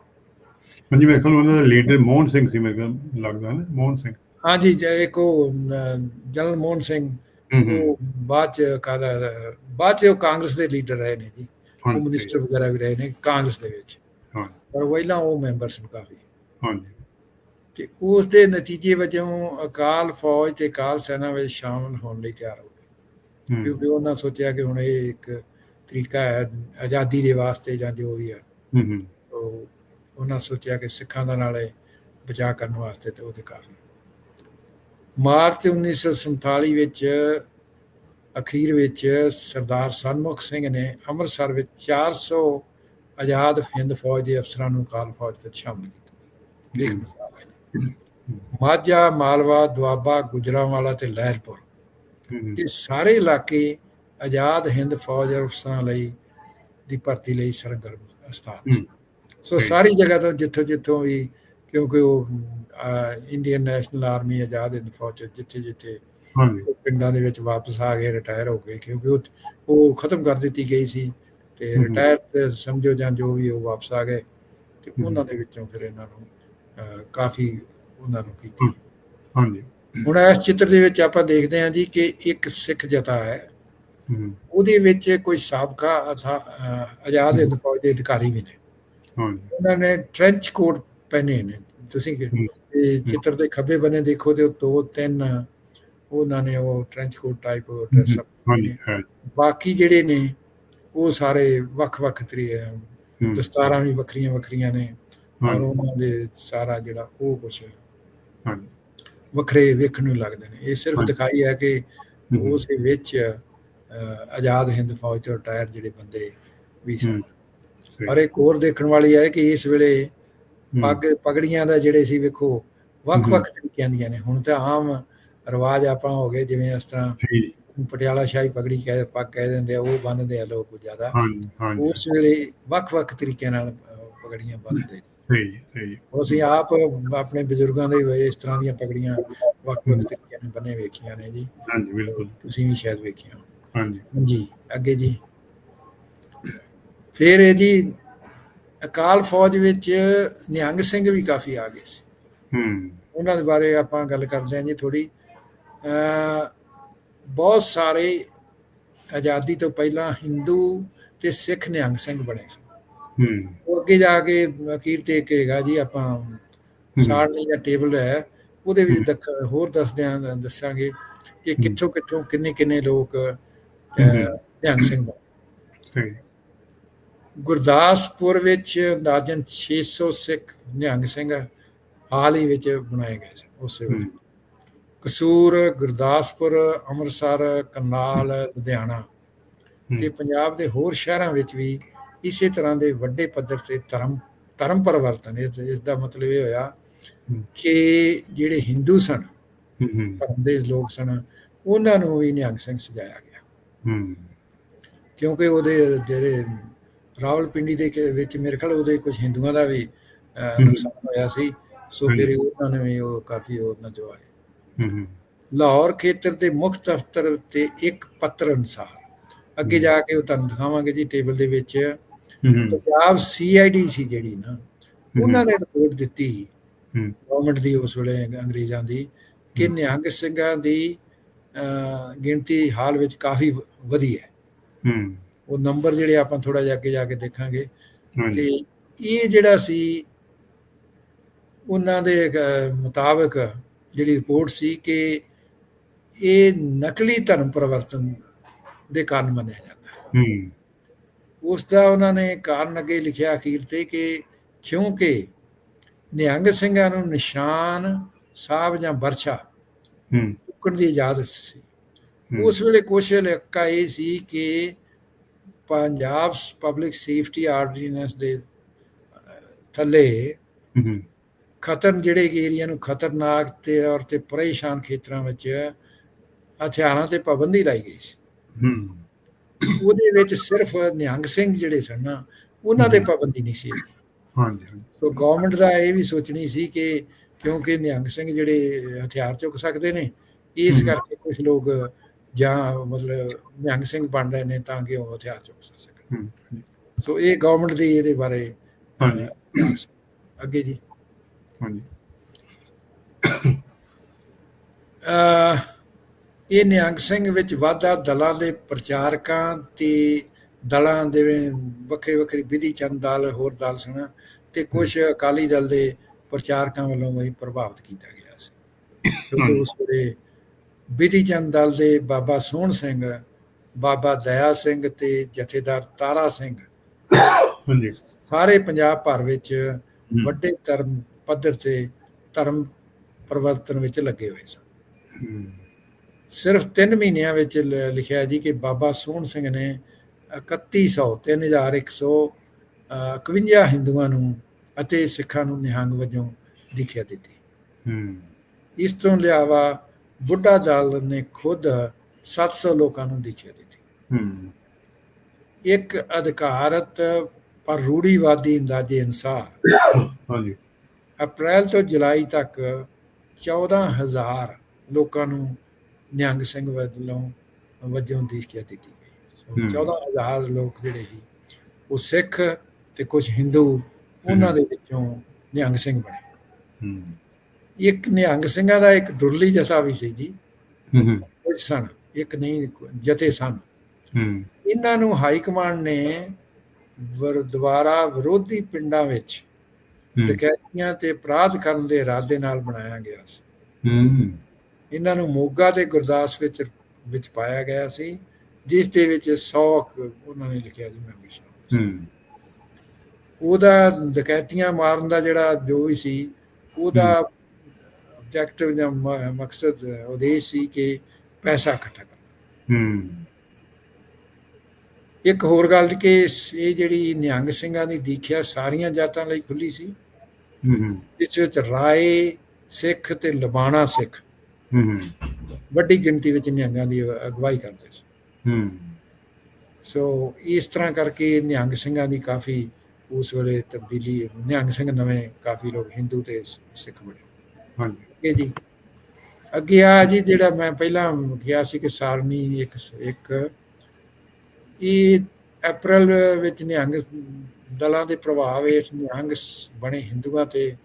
A: ਹਾਂਜੀ ਮੇਰੇ ਖਿਆਲ ਉਹਨਾਂ ਦਾ ਲੀਡਰ ਮੋਹਨ ਸਿੰਘ ਸੀ ਮੇਰੇ ਖਿਆਲ ਲੱਗਦਾ ਹੈ ਨਾ ਮੋਹਨ ਸਿੰਘ।
B: ਹਾਂਜੀ ਇੱਕ ਉਹ ਜਨਰਲ ਮੋਹਨ ਸਿੰਘ ਉਹ ਬਾਅਦ ਚ ਕਾਹਦਾ ਬਾਅਦ ਚ ਉਹ ਕਾਂਗਰਸ ਦੇ ਲੀਡਰ ਰਹੇ ਨੇ ਜੀ ਉਹ ਮਿਨਿਸਟਰ ਵਗੈਰਾ ਵੀ ਰਹੇ ਨੇ ਕਾਂਗਰਸ ਦੇ ਵਿੱਚ
A: ਹਾਂ
B: ਪਰ ਪਹਿਲਾਂ ਉਹ ਮੈਂਬਰ ਸਨ ਕਾਫੀ
A: ਹਾਂਜੀ
B: ਤੇ ਉਸ ਦੇ ਨਤੀਜੇ ਵਜੋਂ ਅਕਾਲ ਫੌਜ ਤੇ ਅਕਾਲ ਸੈਨਾ ਵਿੱਚ ਸ਼ਾਮਲ ਹੋਣ ਲਈ ਤਿਆਰ ਹੋ ਗਏ ਕਿਉਂਕਿ ਉਹਨਾਂ ਸੋਚਿਆ ਕਿ ਹੁਣ ਇਹ ਇੱਕ ਤਰੀਕਾ ਹੈ ਆਜ਼ਾਦੀ ਦੇ ਵਾਸਤੇ ਜਾਂ ਜੋ ਵੀ ਹੈ
A: ਹੂੰ ਹੂੰ
B: ਉਹ ਉਹਨਾਂ ਸੋਚਿਆ ਕਿ ਸਿੱਖਾਂ ਦਾ ਨਾਲੇ ਬਚਾਅ ਕਰਨ ਵਾਸਤੇ ਤੇ ਉਹਦੇ ਕਾਰਨ ਮਾਰਚ 1947 ਵਿੱਚ ਅਖੀਰ ਵਿੱਚ ਸਰਦਾਰ ਸਨਮੁਖ ਸਿੰਘ ਨੇ ਅੰਮ੍ਰਿਤਸਰ ਵਿੱਚ 400 ਆਜ਼ਾਦ ਹਿੰਦ ਫੌਜ ਦੇ ਅਫਸਰਾਂ ਨੂੰ ਕਾਲ ਫੌਜ ਵਿੱਚ ਸ਼ਾਮਲ ਕੀਤਾ। ਮਾਝਾ ਮਾਲਵਾ ਦੁਆਬਾ ਗੁਜਰਾਂਵਾਲਾ ਤੇ ਲਹਿਰਪੁਰ ਇਹ ਸਾਰੇ ਇਲਾਕੇ ਆਜ਼ਾਦ ਹਿੰਦ ਫੌਜ ਅਫਸਰਾਂ ਲਈ ਦੀ ਭਰਤੀ ਲਈ ਸਰਗਰਮ ਸਥਾਨ ਸੀ। ਸਾਰੀ ਜਗ੍ਹਾ ਤੋਂ ਜਿੱਥੋਂ ਜਿੱਥੋਂ ਵੀ ਕਿਉਂਕਿ ਉਹ Indian National Army Azad Hind Fauj ਜਿੱਥੇ ਜਿੱਥੇ ਪਿੰਡਾਂ ਦੇ ਵਿੱਚ ਵਾਪਸ ਆ ਗਏ ਰਿਟਾਇਰ ਹੋ ਗਏ ਕਿਉਂਕਿ ਉਹ ਉਹ ਖਤਮ ਕਰ ਦਿੱਤੀ ਗਈ ਸੀ ਤੇ। ਰਿਟਾਇਰ ਸਮਝੋ ਜਾਂ ਜੋ ਵੀ ਉਹ ਵਾਪਸ ਆ ਗਏ ਤੇ। ਉਹਨਾਂ ਦੇ ਵਿੱਚੋਂ ਫਿਰ ਇਹਨਾਂ ਨੂੰ ਕਾਫੀ ਉਹਨਾਂ ਨੂੰ ਕੀਤੀ।
A: ਹਾਂਜੀ।
B: ਹੁਣ ਇਸ ਚਿੱਤਰ ਦੇ ਵਿੱਚ ਆਪਾਂ ਦੇਖਦੇ ਹਾਂ ਜੀ ਕਿ ਇੱਕ ਸਿੱਖ ਜਥਾ ਹੈ। ਉਹਦੇ ਵਿੱਚ ਕੋਈ ਸਾਬਕਾ ਆਜ਼ਾਦ ਹਿੰਦ ਫੌਜ ਦੇ ਅਧਿਕਾਰੀ ਵੀ ਨੇ।
A: ਹਾਂਜੀ।
B: ਉਹਨਾਂ ਨੇ ਟ੍ਰੈਂਚ ਕੋਟ ਪਹਿਨੇ ਨੇ। ਤੁਸੀਂ ਚਿੱਤਰ ਦੇ ਖੱਬੇ ਬੰਨੇ ਦੇਖੋ ਤੇ ਉਹ ਦੋ ਤਿੰਨ ਉਹਨਾਂ ਨੇ ਉਹ ਟ੍ਰੈਂਚ ਕੋਟ ਟਾਈਪ ਡਰੈਸ
A: ਹਾਂਜੀ ਹੈ।
B: ਬਾਕੀ ਜਿਹੜੇ ਨੇ ਉਹ ਸਾਰੇ ਵੱਖ-ਵੱਖ ਤਰੀਕੇ
A: ਹੂੰ।
B: ਦਸਤਾਰਾਂ ਵੀ ਵੱਖਰੀਆਂ ਵੱਖਰੀਆਂ ਨੇ। ਔਰ ਉਹਨਾਂ ਦੇ ਸਾਰਾ ਜਿਹੜਾ ਉਹ ਕੁਝ ਵੱਖਰੇ ਵੇਖਣ ਨੂੰ ਲੱਗਦੇ ਨੇ। ਇਹ ਸਿਰਫ। ਦਿਖਾਈ ਹੈ ਕਿ ਉਸ ਦੇ ਵਿੱਚ ਆਜ਼ਾਦ ਹਿੰਦ ਫੌਜ ਤੋਂ ਰਿਟਾਇਰ ਜਿਹੜੇ ਬੰਦੇ ਵੀ ਸਨ। ਔਰ ਇੱਕ ਹੋਰ ਦੇਖਣ ਵਾਲੀ ਹੈ ਕਿ ਇਸ ਵੇਲੇ ਪੱਗ ਪਗੜੀਆਂ ਦਾ ਜਿਹੜੇ ਸੀ ਵੇਖੋ ਵੱਖ-ਵੱਖ ਤਰੀਕਿਆਂ ਦੀਆਂ ਨੇ। ਹੁਣ ਤਾਂ ਆਮ ਰਿਵਾਜ ਆਪਾਂ ਹੋ ਗਏ ਜਿਵੇਂ ਇਸ ਤਰ੍ਹਾਂ। ਪਟਿਆਲਾ ਸ਼ਾਹੀ ਪਗੜੀ ਕਹਿ ਪੱਗ ਕਹਿ ਦਿੰਦੇ ਆ ਉਹ ਬੰਨਦੇ ਆ ਲੋਕ ਜ਼ਿਆਦਾ।
A: ਹਾਂਜੀ ਹਾਂਜੀ।
B: ਉਸ ਵੇਲੇ ਵੱਖ-ਵੱਖ ਤਰੀਕਿਆਂ ਨਾਲ ਪਗੜੀਆਂ ਬੰਨਦੇ।
A: ਸਹੀ ਸਹੀ।
B: ਅਸੀਂ ਆਪ ਆਪਣੇ ਬਜ਼ੁਰਗਾਂ ਦੇ ਇਸ ਤਰ੍ਹਾਂ ਦੀਆਂ ਪਗੜੀਆਂ ਵੱਖ-ਵੱਖ ਤਰੀਕਿਆਂ ਨਾਲ ਬੰਨੇ ਵੇਖੀਆਂ ਨੇ ਜੀ।
A: ਹਾਂਜੀ ਬਿਲਕੁਲ।
B: ਤੁਸੀਂ ਵੀ ਸ਼ਾਇਦ ਵੇਖੀਆਂ
A: ਹਾਂਜੀ।
B: ਜੀ ਅੱਗੇ ਜੀ। ਫਿਰ ਇਹ ਜੀ ਅਕਾਲ ਫੌਜ ਵਿੱਚ ਨਿਹੰਗ ਸਿੰਘ ਵੀ ਕਾਫੀ ਆ ਗਏ ਸੀ।
A: ਹੂੰ।
B: ਉਹਨਾਂ ਦੇ ਬਾਰੇ ਆਪਾਂ ਗੱਲ ਕਰਦੇ ਹਾਂ ਜੀ ਥੋੜੀ ਬਹੁਤ ਸਾਰੇ ਆਜ਼ਾਦੀ ਤੋਂ ਪਹਿਲਾਂ ਹਿੰਦੂ ਤੇ ਸਿੱਖ ਨਿਹੰਗ ਸਿੰਘ ਬਣੇ ਸੀ।
A: ਹੂੰ।
B: ਉਹ ਅੱਗੇ ਜਾ ਕੇ ਅਖੀਰ ਤੇ ਇੱਕ ਹੈਗਾ ਜੀ ਆਪਾਂ ਸਾਰਣੀ ਦਾ ਟੇਬਲ ਹੈ ਉਹਦੇ ਵਿੱਚ ਦਖ ਹੋਰ ਦੱਸਦੇ ਆਂ ਦੱਸਾਂਗੇ ਕਿ ਕਿੱਥੋਂ ਕਿੱਥੋਂ ਕਿੰਨੇ ਕਿੰਨੇ ਲੋਕ ਨਿਹੰਗ ਸਿੰਘ ਬਣੇ। ਗੁਰਦਾਸਪੁਰ ਵਿੱਚ ਅੰਦਾਜ਼ਨ 600 ਸਿੱਖ ਨਿਹੰਗ ਸਿੰਘ ਹਾਲ ਹੀ ਵਿੱਚ ਬਣਾਏ ਗਏ ਸੀ ਉਸੇ ਵੇਲੇ। ਕਸੂਰ ਗੁਰਦਾਸਪੁਰ ਅੰਮ੍ਰਿਤਸਰ ਕਰਨਾਲ ਲੁਧਿਆਣਾ ਤੇ ਪੰਜਾਬ ਦੇ ਹੋਰ ਸ਼ਹਿਰਾਂ ਵਿੱਚ ਵੀ ਇਸੇ ਤਰ੍ਹਾਂ ਦੇ ਵੱਡੇ ਪੱਧਰ ਤੇ ਧਰਮ ਧਰਮ ਪਰਿਵਰਤਨ ਇਸ ਦਾ ਮਤਲਬ ਇਹ ਹੋਇਆ। ਕਿ ਜਿਹੜੇ ਹਿੰਦੂ ਸਨ ਧਰਮ ਦੇ ਲੋਕ ਸਨ ਉਹਨਾਂ ਨੂੰ ਵੀ ਨਿਹੰਗ ਸਿੰਘ ਸਜਾਇਆ ਗਿਆ। ਕਿਉਂਕਿ ਉਹਦੇ ਜਿਹੜੇ ਰਾਵਲਪਿੰਡੀ ਦੇ ਵਿੱਚ ਮੇਰੇ ਖਿਆਲ ਉਹਦੇ ਕੁਝ ਹਿੰਦੂਆਂ ਦਾ ਵੀ। ਨੁਕਸਾਨ ਹੋਇਆ ਸੀ। ਸੋ ਫਿਰ। ਉਹਨਾਂ ਨੇ ਵੀ ਉਹ ਕਾਫੀ ਉਹ ਨਜਵਾਏ
A: ਹੂੰ ਹੂੰ।
B: ਲਾਹੌਰ ਖੇਤਰ ਦੇ ਮੁੱਖ ਦਫ਼ਤਰ ਤੇ ਇੱਕ ਪੱਤਰ ਅਨੁਸਾਰ ਅੱਗੇ। ਜਾ ਕੇ ਉਹ ਤੁਹਾਨੂੰ ਦਿਖਾਵਾਂਗੇ ਜੀ ਟੇਬਲ ਦੇ ਵਿੱਚ। ਪੰਜਾਬ ਸੀਆਈਡੀ ਸੀ ਜਿਹੜੀ ਨਾ ਉਹਨਾਂ ਨੇ ਰਿਪੋਰਟ ਦਿੱਤੀ ਗਵਰਨਮੈਂਟ ਦੀ ਉਸ ਵੇਲੇ ਅੰਗਰੇਜ਼ਾਂ ਦੀ ਕਿ। ਨਿਹੰਗ ਸਿੰਘਾਂ ਦੀ ਗਿਣਤੀ ਹਾਲ ਵਿੱਚ ਕਾਫੀ ਵਧੀ ਹੈ।
A: ਹੂੰ।
B: ਉਹ ਨੰਬਰ ਜਿਹੜੇ ਆਪਾਂ ਥੋੜਾ ਜਿਹਾ ਅੱਗੇ ਜਾ ਕੇ ਦੇਖਾਂਗੇ। ਤੇ ਇਹ ਜਿਹੜਾ ਸੀ ਉਹਨਾਂ ਦੇ ਮੁਤਾਬਕ ਜਿਹੜੀ ਰਿਪੋਰਟ ਸੀ ਕਿ ਇਹ ਨਕਲੀ ਧਰਮ ਪਰਿਵਰਤਨ ਦੇ ਕਾਰਨ ਮੰਨਿਆ ਜਾਂਦਾ। ਹੈ।
A: ਹੂੰ
B: ਉਸ ਦਾ ਉਹਨਾਂ ਨੇ ਕਾਰਨ ਅੱਗੇ ਲਿਖਿਆ ਅਖੀਰ ਤੇ ਕਿ ਕਿਉਂਕਿ ਨਿਹੰਗ ਸਿੰਘਾਂ ਨੂੰ ਨਿਸ਼ਾਨ ਸਾਹਿਬ ਜਾਂ ਬਰਛਾ
A: ਹੂੰ।
B: ਚੁੱਕਣ ਦੀ ਇਜਾਜ਼ਤ ਸੀ। ਉਸ ਵੇਲੇ ਕੁਛ ਇਲਾਕਾ ਇਹ ਸੀ ਕਿ ਪੰਜਾਬ ਪਬਲਿਕ ਸੇਫਟੀ ਆਰਡੀਨੈਂਸ ਦੇ ਥੱਲੇ ਖਤਰ ਜਿਹੜੇ ਏਰੀਆ ਨੂੰ ਖਤਰਨਾਕ ਤੇ ਔਰ ਤੇ ਪਰੇਸ਼ਾਨ ਖੇਤਰਾਂ ਵਿੱਚ ਹਥਿਆਰਾਂ ਤੇ ਪਾਬੰਦੀ ਲਾਈ ਗਈ ਸੀ।
A: ਹੂੰ।
B: ਉਹਦੇ ਵਿੱਚ ਸਿਰਫ ਨਿਹੰਗ ਸਿੰਘ ਜਿਹੜੇ ਸਨ ਨਾ ਉਹਨਾਂ ਤੇ ਪਾਬੰਦੀ ਨਹੀਂ ਸੀ।
A: ਹਾਂਜੀ
B: ਸੋ ਗਵਰਨਮੈਂਟ ਦਾ ਇਹ ਵੀ ਸੋਚਣੀ ਸੀ ਕਿ ਕਿਉਂਕਿ ਨਿਹੰਗ ਸਿੰਘ ਜਿਹੜੇ ਹਥਿਆਰ ਚੁੱਕ ਸਕਦੇ ਨੇ ਇਸ। ਕਰਕੇ ਕੁਝ ਲੋਕ ਜਾਂ ਮਤਲਬ ਨਿਹੰਗ ਸਿੰਘ ਬਣ ਰਹੇ ਨੇ ਤਾਂ ਕਿ ਉਹ ਹਥਿਆਰ ਚੁੱਕ ਸਕਣ। ਸੋ ਇਹ ਗਵਰਨਮੈਂਟ ਦੀ ਇਹਦੇ ਬਾਰੇ
A: ਹਾਂਜੀ।
B: ਅੱਗੇ ਜੀ।
A: ਹਾਂਜੀ।
B: ਇਹ ਨਿਹੰਗ ਸਿੰਘ ਵਿੱਚ ਵਾਧਾ ਦਲਾਂ ਦੇ ਪ੍ਰਚਾਰਕਾਂ ਤੇ ਦਲਾਂ ਦੇ ਵੱਖਰੇ ਵੱਖਰੇ ਵਿਧੀ ਚੰਦ ਦਲ ਹੋਰ ਦਲ ਸਨ ਤੇ ਕੁਝ ਅਕਾਲੀ ਦਲ ਦੇ ਪ੍ਰਚਾਰਕਾਂ ਵੱਲੋਂ ਵੀ ਪ੍ਰਭਾਵਿਤ ਕੀਤਾ ਗਿਆ ਸੀ। ਕਿਉਂਕਿ ਉਸ ਵੇਲੇ ਵਿਧੀ ਚੰਦ ਦਲ ਦੇ ਬਾਬਾ ਸੋਹਣ ਸਿੰਘ ਬਾਬਾ ਦਇਆ ਸਿੰਘ ਤੇ ਜਥੇਦਾਰ ਤਾਰਾ ਸਿੰਘ।
A: ਹਾਂਜੀ।
B: ਸਾਰੇ ਪੰਜਾਬ ਭਰ ਵਿੱਚ। ਵੱਡੇ ਧਰਮ ਪੱਧਰ ਤੇ ਧਰਮ ਪਰਿਵਰਤਨ ਵਿੱਚ ਲੱਗੇ ਹੋਏ ਸਨ। ਸਿਰਫ 3 ਮਹੀਨਿਆਂ ਵਿੱਚ ਲਿਖਿਆ ਜੀ ਕਿ ਬਾਬਾ ਸੋਹਣ ਸਿੰਘ ਨੇ 3100 3151 ਹਿੰਦੂਆਂ ਨੂੰ ਅਤੇ ਸਿੱਖਾਂ ਨੂੰ ਨਿਹੰਗ ਵਜੋਂ ਦੀਖਿਆ ਦਿੱਤੀ।
A: ਹੂੰ।
B: ਇਸ ਤੋਂ ਇਲਾਵਾ ਬੁੱਢਾ ਦਲ ਨੇ ਖੁਦ 700 ਲੋਕਾਂ ਨੂੰ ਦੀਖਿਆ ਦਿੱਤੀ।
A: ਹੂੰ।
B: ਇੱਕ ਅਧਿਕਾਰਤ ਪਰ ਰੂੜੀਵਾਦੀ ਅੰਦਾਜ਼ੇ ਅਨੁਸਾਰ
A: ਹਾਂਜੀ।
B: ਅਪ੍ਰੈਲ ਤੋਂ ਜੁਲਾਈ ਤੱਕ 14000 ਲੋਕਾਂ ਨੂੰ ਨਿਹੰਗ ਸਿੰਘ ਵੱਲੋਂ ਵਜੋਂ ਦੀਖਿਆ ਦਿੱਤੀ ਗਈ। ਸੋ
A: ਹਮ।
B: 14000 ਲੋਕ ਜਿਹੜੇ ਸੀ ਉਹ ਸਿੱਖ ਤੇ ਕੁਝ ਹਿੰਦੂ ਉਹਨਾਂ ਦੇ ਵਿੱਚੋਂ ਨਿਹੰਗ ਸਿੰਘ ਬਣੇ।
A: ਹੂੰ।
B: ਇੱਕ ਨਿਹੰਗ ਸਿੰਘਾਂ ਦਾ ਇੱਕ ਦੁਰਲੀ ਜਥਾ ਵੀ ਸੀ ਜੀ।
A: ਹੂੰ
B: ਕੁਝ ਸਨ ਇੱਕ ਨਹੀਂ ਜਥੇ ਸਨ।
A: ਹੂੰ।
B: ਇਹਨਾਂ ਨੂੰ ਹਾਈ ਕਮਾਂਡ ਨੇ ਦੁਆਰਾ ਵਿਰੋਧੀ ਪਿੰਡਾਂ ਵਿੱਚ ਡਕੈਤੀਆਂ ਤੇ ਅਪਰਾਧ ਕਰਨ ਦੇ ਇਰਾਦੇ ਨਾਲ ਬਣਾਇਆ ਗਿਆ ਸੀ।
A: ਹੂੰ।
B: ਇਹਨਾਂ ਨੂੰ ਮੋਗਾ ਤੇ ਗੁਰਦਾਸ ਵਿੱਚ ਵਿੱਚ ਪਾਇਆ ਗਿਆ ਸੀ ਜਿਸ ਦੇ ਵਿੱਚ 100 ਉਹਨਾਂ ਨੇ ਲਿਖਿਆ ਜੀ ਮੈਂ ਵਿਸ਼ਾ
A: ਹੂੰ।
B: ਉਹਦਾ ਡਕੈਤੀਆਂ ਮਾਰਨ ਦਾ ਜਿਹੜਾ ਜੋ ਵੀ ਸੀ ਉਹਦਾ ਆਬਜੈਕਟਿਵ ਜਾਂ ਮ- ਮਕਸਦ ਉਦੇਸ਼ ਸੀ ਕਿ ਪੈਸਾ ਇਕੱਠਾ ਕਰਨਾ।
A: ਹੂੰ।
B: ਇੱਕ ਹੋਰ ਗੱਲ ਕਿ ਇਹ ਜਿਹੜੀ ਨਿਹੰਗ ਸਿੰਘਾਂ ਦੀ ਦੀਖਿਆ ਸਾਰੀਆਂ ਜਾਤਾਂ ਲਈ ਖੁੱਲੀ ਸੀ।
A: ਹੂੰ
B: ਇਸ ਵਿੱਚ ਰਾਏ ਸਿੱਖ ਤੇ ਲਬਾਣਾ ਸਿੱਖ
A: ਹੂੰ
B: ਵੱਡੀ ਗਿਣਤੀ ਵਿੱਚ ਨਿਹੰਗਾਂ ਦੀ ਅਗਵਾਈ ਕਰਦੇ ਸੀ।
A: ਹੂੰ।
B: ਸੋ ਇਸ ਤਰ੍ਹਾਂ ਕਰਕੇ ਨਿਹੰਗ ਸਿੰਘਾਂ ਦੀ ਕਾਫੀ ਉਸ ਵੇਲੇ ਤਬਦੀਲੀ ਨਿਹੰਗ ਸਿੰਘ ਨਵੇਂ ਕਾਫੀ ਲੋਕ ਹਿੰਦੂ ਤੇ ਸਿੱਖ ਬਣੇ।
A: ਹਾਂਜੀ।
B: ਇਹ ਜੀ। ਅੱਗੇ ਆ ਜੀ ਜਿਹੜਾ ਮੈਂ ਪਹਿਲਾਂ ਕਿਹਾ ਸੀ ਕਿ ਸਾਰਣੀ ਇੱਕ ਇੱਕ ਇਹ ਅਪ੍ਰੈਲ ਵਿੱਚ ਨਿਹੰਗ ਦਲਾਂ ਦੇ ਪ੍ਰਭਾਵ ਹੇਠ ਨਿਹੰਗ ਬਣੇ ਹਿੰਦੂਆਂ ਤੇ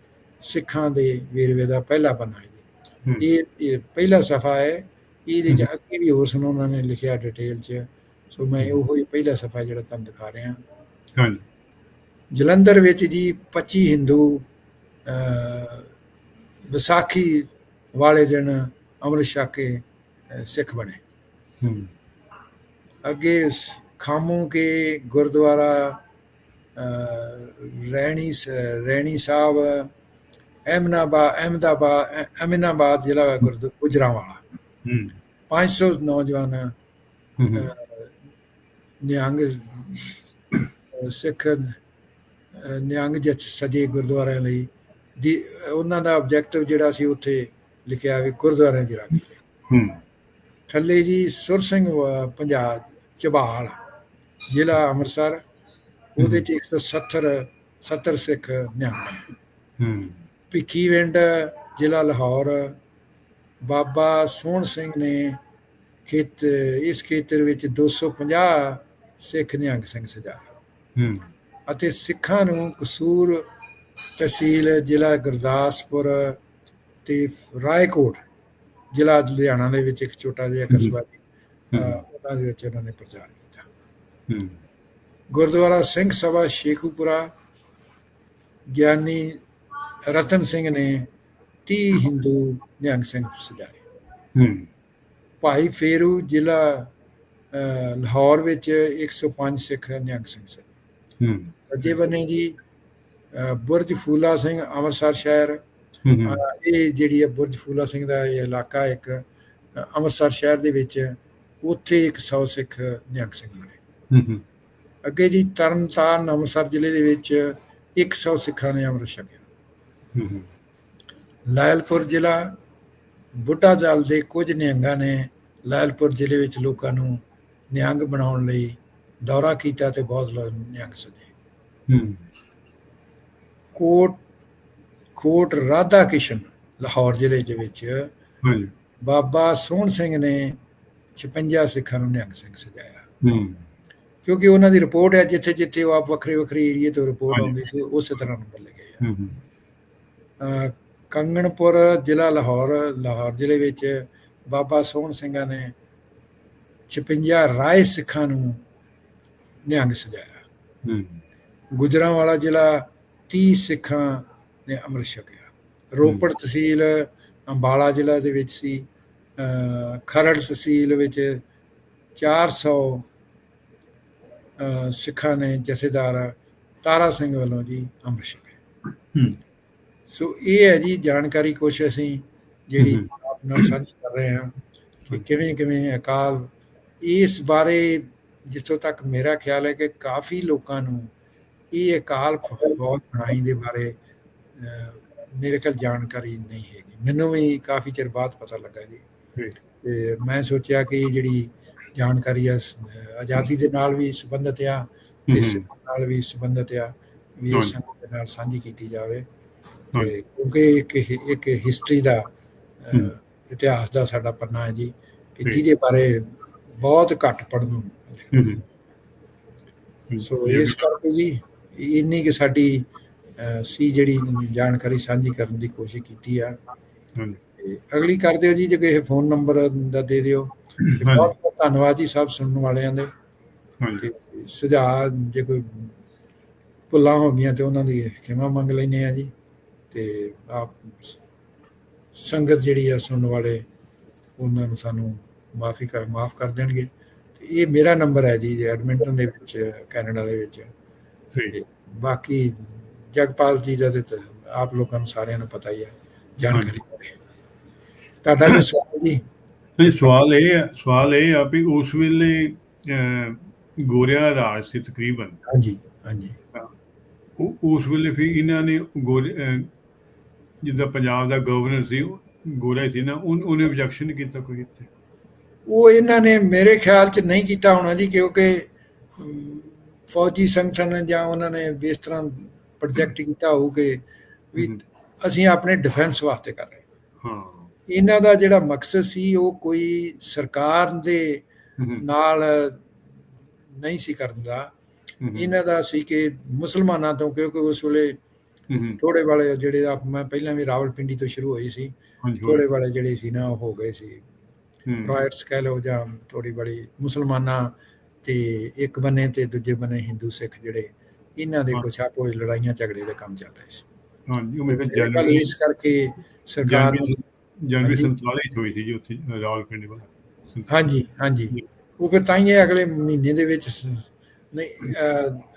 B: ਸਿੱਖਾਂ ਦੇ ਵੇਰਵੇ ਦਾ ਪਹਿਲਾ ਪੰਨਾ ਹੈ ਜੀ।
A: ਹੂੰ,
B: ਇਹ ਇਹ ਪਹਿਲਾ ਸਫਾ ਹੈ। ਇਹਦੇ ਚ ਅੱਗੇ ਵੀ ਹੋਰ ਸੁਣੋ ਉਹਨਾਂ ਨੇ ਲਿਖਿਆ ਡਿਟੇਲ ਚ। ਸੋ ਮੈਂ ਉਹ ਹੀ ਪਹਿਲਾ ਸਫਾ ਜਿਹੜਾ ਤੁਹਾਨੂੰ ਦਿਖਾ ਰਿਹਾ।
A: ਹਾਂਜੀ।
B: ਜਲੰਧਰ ਵਿੱਚ ਜੀ 25 ਹਿੰਦੂ ਵਿਸਾਖੀ ਵਾਲੇ ਦਿਨ ਅੰਮ੍ਰਿਤ ਛਕ ਕੇ ਸਿੱਖ ਬਣੇ।
A: ਹੂੰ।
B: ਅੱਗੇ ਖਾਮੂ ਕੇ ਗੁਰਦੁਆਰਾ ਰੈਣੀ ਰੈਣੀ ਸਾਹਿਬ ਅਹਿਮਨਾਬਾਦ ਅਹਿਮਦਾਬਾਦ ਅ- ਅਮੀਨਾਬਾਦ ਜ਼ਿਲ੍ਹਾ ਗੁਰਦ ਗੁਜਰਾਂਵਾਲਾ।
A: ਹੂੰ।
B: 500 ਨੌਜਵਾਨ
A: ਹੂੰ, ਹੂੰ,
B: ਨਿਹੰਗ ਸਿੱਖ ਨਿਹੰਗ ਜਥ ਸਜੇ ਗੁਰਦੁਆਰਿਆਂ ਲਈ ਦੀ ਉਹਨਾਂ ਦਾ ਆਬਜੈਕਟਿਵ ਜਿਹੜਾ ਸੀ ਉੱਥੇ ਲਿਖਿਆ ਵੀ ਗੁਰਦੁਆਰਿਆਂ ਦੀ ਰਾਖੀ ਲਈ।
A: ਹੂੰ।
B: ਥੱਲੇ ਜੀ ਸੁਰ ਸਿੰਘ ਪੰਜਾਬ ਚਬਾਲ ਜ਼ਿਲ੍ਹਾ ਅੰਮ੍ਰਿਤਸਰ ਉਹਦੇ ਚ 170 70 ਸਿੱਖ ਨਿਹੰਗ।
A: ਹੂੰ।
B: ਭਿੱਖੀਵਿੰਡ ਜ਼ਿਲ੍ਹਾ ਲਾਹੌਰ ਬਾਬਾ ਸੋਹਣ ਸਿੰਘ ਨੇ ਖੇਤ ਇਸ ਖੇਤਰ ਵਿੱਚ 250 ਸਿੱਖ ਨਿਹੰਗ ਸਿੰਘ ਸਜਾਏ।
A: ਹੂੰ।
B: ਅਤੇ ਸਿੱਖਾਂ ਨੂੰ ਕਸੂਰ ਤਹਿਸੀਲ ਜ਼ਿਲ੍ਹਾ ਗੁਰਦਾਸਪੁਰ ਤੇ ਰਾਏਕੋਟ ਜ਼ਿਲ੍ਹਾ ਲੁਧਿਆਣਾ ਦੇ ਵਿੱਚ ਇੱਕ ਛੋਟਾ ਜਿਹਾ ਕਸਬਾ ਉਹਨਾਂ ਦੇ ਵਿੱਚ ਉਹਨਾਂ ਨੇ ਪ੍ਰਚਾਰ ਕੀਤਾ। ਗੁਰਦੁਆਰਾ ਸਿੰਘ ਸਭਾ ਸ਼ੇਖੂਪੁਰਾ ਗਿਆਨੀ ਰਤਨ ਸਿੰਘ ਨੇ 30 ਹਿੰਦੂ ਨਿਹੰਗ ਸਿੰਘ ਸਜਾਏ।
A: ਹੂੰ।
B: ਭਾਈ ਫੇਰੂ ਜ਼ਿਲ੍ਹਾ ਲਾਹੌਰ ਵਿੱਚ 105 ਸਿੱਖ ਨਿਹੰਗ ਸਿੰਘ ਸਜਾਏ
A: ਹੂੰ।
B: ਸੱਜੇ ਬੰਨੇ ਜੀ ਬੁਰਜ ਫੂਲਾ ਸਿੰਘ ਅੰਮ੍ਰਿਤਸਰ ਸ਼ਹਿਰ ਇਹ ਜਿਹੜੀ ਹੈ ਬੁਰਜ ਫੂਲਾ ਸਿੰਘ ਦਾ ਇਹ ਇਲਾਕਾ ਇੱਕ ਅੰਮ੍ਰਿਤਸਰ ਸ਼ਹਿਰ ਦੇ ਵਿੱਚ ਉੱਥੇ 100 ਸਿੱਖ ਨਿਹੰਗ ਸਿੰਘ ਬਣੇ ਅੱਗੇ ਜੀ ਤਰਨਤਾਰਨ ਅੰਮ੍ਰਿਤਸਰ ਜ਼ਿਲ੍ਹੇ ਦੇ ਵਿੱਚ 100 ਸਿੱਖਾਂ ਨੇ ਅੰਮ੍ਰਿਤ ਛਕਿਆ। ਲਾਇਲਪੁਰ ਜ਼ਿਲ੍ਹਾ ਬੁੱਢਾ ਜਲ ਦੇ ਕੁਝ ਨਿਹੰਗਾਂ ਨੇ ਲਾਇਲਪੁਰ ਜ਼ਿਲ੍ਹੇ ਵਿੱਚ ਲੋਕਾਂ ਨੂੰ ਨਿਹੰਗ ਬਣਾਉਣ ਲਈ ਦੌਰਾ ਕੀਤਾ ਤੇ ਬਹੁਤ ਲੋਕ ਨਿਹੰਗ ਸਜੇ।
A: ਹੂੰ।
B: ਕੋਟ ਕੋਟ ਰਾਧਾ ਕਿਸ਼ਨ ਲਾਹੌਰ ਜ਼ਿਲ੍ਹੇ ਦੇ ਵਿੱਚ।
A: ਹਾਂਜੀ।
B: ਬਾਬਾ ਸੋਹਣ ਸਿੰਘ ਨੇ 56 ਸਿੱਖਾਂ ਨੂੰ ਨਿਹੰਗ ਸਿੰਘ ਸਜਾਇਆ।
A: ਹੂੰ।
B: ਕਿਉਂਕਿ ਉਹਨਾਂ ਦੀ ਰਿਪੋਰਟ ਹੈ ਜਿੱਥੇ ਜਿੱਥੇ ਉਹ ਆਪ ਵੱਖਰੇ ਵੱਖਰੇ ਏਰੀਏ ਤੋਂ ਰਿਪੋਰਟ। ਆਉਂਦੀ ਸੀ ਉਸੇ ਤਰ੍ਹਾਂ ਨੰਬਰ ਲਿਖੇ ਆ।
A: ਹੂੰ
B: ਕੰਗਣਪੁਰ ਜ਼ਿਲ੍ਹਾ ਲਾਹੌਰ ਲਾਹੌਰ ਜ਼ਿਲ੍ਹੇ ਵਿੱਚ ਬਾਬਾ ਸੋਹਣ ਸਿੰਘਾਂ ਨੇ 56 ਰਾਏ ਸਿੱਖਾਂ ਨੂੰ ਨਿਹੰਗ ਸਜਾਇਆ।
A: ਹੂੰ।
B: ਗੁਜਰਾਂਵਾਲਾ ਜ਼ਿਲ੍ਹਾ 30 ਸਿੱਖਾਂ ਨੇ ਅੰਮ੍ਰਿਤ ਛਕਿਆ। ਰੋਪੜ ਤਹਿਸੀਲ ਅੰਬਾਲਾ ਜ਼ਿਲ੍ਹਾ ਦੇ ਵਿੱਚ ਸੀ ਖਰੜ ਤਹਿਸੀਲ ਵਿੱਚ 400 ਅਹ ਸਿੱਖਾਂ ਨੇ ਜਥੇਦਾਰ ਤਾਰਾ ਸਿੰਘ ਵੱਲੋਂ ਜੀ ਅੰਮ੍ਰਿਤ ਛਕਿਆ। ਸੋ ਇਹ ਹੈ ਜੀ ਜਾਣਕਾਰੀ ਕੁਛ ਅਸੀਂ ਜਿਹੜੀ। ਆਪ ਨਾਲ ਸਾਂਝੀ ਕਰ ਰਹੇ ਹਾਂ ਕਿ ਕਿਵੇਂ ਕਿਵੇਂ ਅਕਾਲ ਇਸ ਬਾਰੇ ਜਿੱਥੋਂ ਤੱਕ ਮੇਰਾ ਖਿਆਲ ਹੈ ਕਿ ਕਾਫੀ ਲੋਕਾਂ ਨੂੰ ਇਹ ਅਕਾਲ ਫੌਜ ਬਣਾਈ ਦੇ ਬਾਰੇ ਮੇਰੇ ਕੋਲ ਜਾਣਕਾਰੀ ਨਹੀਂ ਹੈਗੀ ਮੈਨੂੰ ਵੀ ਕਾਫੀ ਚਿਰ ਬਾਅਦ ਪਤਾ ਲੱਗਾ ਜੀ। ਤੇ ਮੈਂ ਸੋਚਿਆ ਕਿ ਜਿਹੜੀ ਜਾਣਕਾਰੀ ਆ ਆਜ਼ਾਦੀ ਦੇ ਨਾਲ ਵੀ ਸੰਬੰਧਿਤ ਆ। ਸਿੱਖਾਂ ਨਾਲ ਵੀ ਸੰਬੰਧਿਤ ਆ ਵੀ ਦੇ ਨਾਲ ਸਾਂਝੀ ਕੀਤੀ ਜਾਵੇ। ਤੇ ਕਿਉਂਕਿ ਇੱਕ ਇੱਕ ਹਿਸਟਰੀ ਦਾ। ਇਤਿਹਾਸ ਦਾ ਸਾਡਾ ਪੰਨਾ ਹੈ ਜੀ ਕਿ। ਜਿਹਦੇ ਬਾਰੇ ਬਹੁਤ ਘੱਟ ਪੜਨ ਨੂੰ ਸੋ ਇਸ ਕਰਕੇ ਜੀ ਇੰਨੀ ਕਿ ਸਾਡੀ ਸੀ ਜਿਹੜੀ ਜਾਣਕਾਰੀ ਸਾਂਝੀ ਕਰਨ ਦੀ ਕੋਸ਼ਿਸ਼ ਕੀਤੀ ਆ। ਅਗਲੀ ਕਰ ਦਿਓ ਜੀ ਜੇ ਕਿਸੇ ਫੋਨ ਨੰਬਰ ਦਾ ਦੇ ਦਿਓ। ਬਹੁਤ ਬਹੁਤ ਧੰਨਵਾਦ ਜੀ ਸਭ ਸੁਣਨ ਵਾਲਿਆਂ ਦੇ। ਸੁਝਾਅ ਜੇ ਕੋਈ ਭੁੱਲਾਂ ਹੋ ਗਈਆਂ ਤੇ ਉਹਨਾਂ ਦੀ ਖਿਮਾ ਮੰਗ ਲੈਨੇ ਆ ਜੀ। ਤੇ ਆਪ ਸੰਗਤ ਜਿਹੜੀ ਆ ਸੁਣਨ ਵਾਲੇ ਉਹਨਾਂ ਨੂੰ ਸਾਨੂੰ ਮਾਫੀ ਕਰ ਮਾਫ ਕਰ ਦੇਣਗੇ। ਤੇ ਇਹ ਮੇਰਾ ਨੰਬਰ ਹੈ ਜੀ ਐਡਮਿੰਟਨ ਦੇ ਵਿੱਚ ਕੈਨੇਡਾ ਦੇ ਵਿੱਚ। ਬਾਕੀ ਜਗਪਾਲ ਜੀ ਦਾ ਤੇ ਆਪ ਲੋਕਾਂ ਨੂੰ ਸਾਰਿਆਂ ਨੂੰ ਪਤਾ ਹੀ ਹੈ ਜਾਣਕਾਰੀ ਤੁਹਾਡਾ ਵੀ ਸਵਾਲ ਜੀ?
A: ਨਹੀਂ ਸਵਾਲ ਇਹ ਹੈ ਸਵਾਲ ਇਹ ਆ ਵੀ ਉਸ ਵੇਲੇ ਗੋਰਿਆਂ ਰਾਜ ਸੀ ਤਕਰੀਬਨ।
B: ਹਾਂਜੀ ਹਾਂਜੀ।
A: ਉਹ ਉਸ ਵੇਲੇ ਫਿਰ ਇਹਨਾਂ ਨੇ ਜਿੱਦਾਂ ਪੰਜਾਬ ਦਾ ਗਵਰਨਰ ਸੀ ਗੋਰਾ ਸੀ ਨਾ ਉਹਨ- ਉਹਨੇ ਆਬਜੈਕਸ਼ਨ ਕੀਤਾ ਕੋਈ ਇੱਥੇ।
B: ਉਹ ਇਹਨਾਂ ਨੇ ਮੇਰੇ ਖਿਆਲ 'ਚ ਨਹੀਂ ਕੀਤਾ ਹੋਣਾ ਜੀ ਕਿਉਂਕਿ ਫੌਜੀ ਸੰਗਠਨ ਜਾਂ ਉਹਨਾਂ ਨੇ ਇਸ ਤਰ੍ਹਾਂ ਪ੍ਰੋਜੈਕਟ ਕੀਤਾ ਹੋਊ ਕਿ ਵੀ। ਅਸੀਂ ਆਪਣੇ ਡਿਫੈਂਸ ਵਾਸਤੇ ਕਰ ਰਹੇ ਹਾਂ। ਇਹਨਾਂ ਦਾ ਜਿਹੜਾ ਮਕਸਦ ਸੀ ਉਹ ਕੋਈ ਸਰਕਾਰ ਦੇ ਨਾਲ ਨਹੀਂ ਸੀ ਕਰਨ ਦਾ।
A: ਹਮ,
B: ਇਹਨਾਂ ਦਾ ਸੀ ਕਿ ਮੁਸਲਮਾਨਾਂ ਤੋਂ ਕਿਉਂਕਿ ਉਸ ਵੇਲੇ ਥੋੜੇ ਵਾਲੇ ਜਿਹੜੇ ਆ ਮੈਂ ਪਹਿਲਾਂ ਵੀ ਰਾਵਲਪਿੰਡੀ ਤੋਂ ਸ਼ੁਰੂ ਹੋਈ ਸੀ ਥੋੜੇ ਵਾਲੇ ਜਿਹੜੇ ਸੀ ਨਾ ਉਹ ਹੋ ਗਏ ਸੀ। ਰਾਇਟਸ ਕਹਿ ਲਓ ਜਾਂ ਥੋੜੀ ਬੜੀ ਮੁਸਲਮਾਨਾਂ ਤੇ ਇੱਕ ਬੰਨੇ ਤੇ ਦੂਜੇ ਬੰਨੇ ਹਿੰਦੂ ਸਿੱਖ ਜਿਹੜੇ ਇਹਨਾਂ ਦੇ। ਕੁਛ ਆਪੋ ਲੜਾਈਆਂ ਝਗੜੇ ਦੇ ਕੰਮ ਚੱਲ ਰਹੇ ਸੀ
A: ਹਾਂਜੀ ਉਹ ਮੇਰੇ
B: ਖਿਆਲ ਇਸ ਕਰਕੇ ਸਰਕਾਰ
A: ਜਨਵਰੀ ਜਨਵਰੀ
B: ਹਾਂਜੀ।
A: 47 ਚ ਹੋਈ ਸੀ ਜੀ ਉੱਥੇ ਰਾਵਲਪਿੰਡੀ ਵਾਲਾ
B: ਹਾਂਜੀ ਹਾਂਜੀ ਉਹ ਫਿਰ ਤਾਂ ਹੀ ਇਹ ਅਗਲੇ ਮਹੀਨੇ ਦੇ ਵਿੱਚ ਨਹੀਂ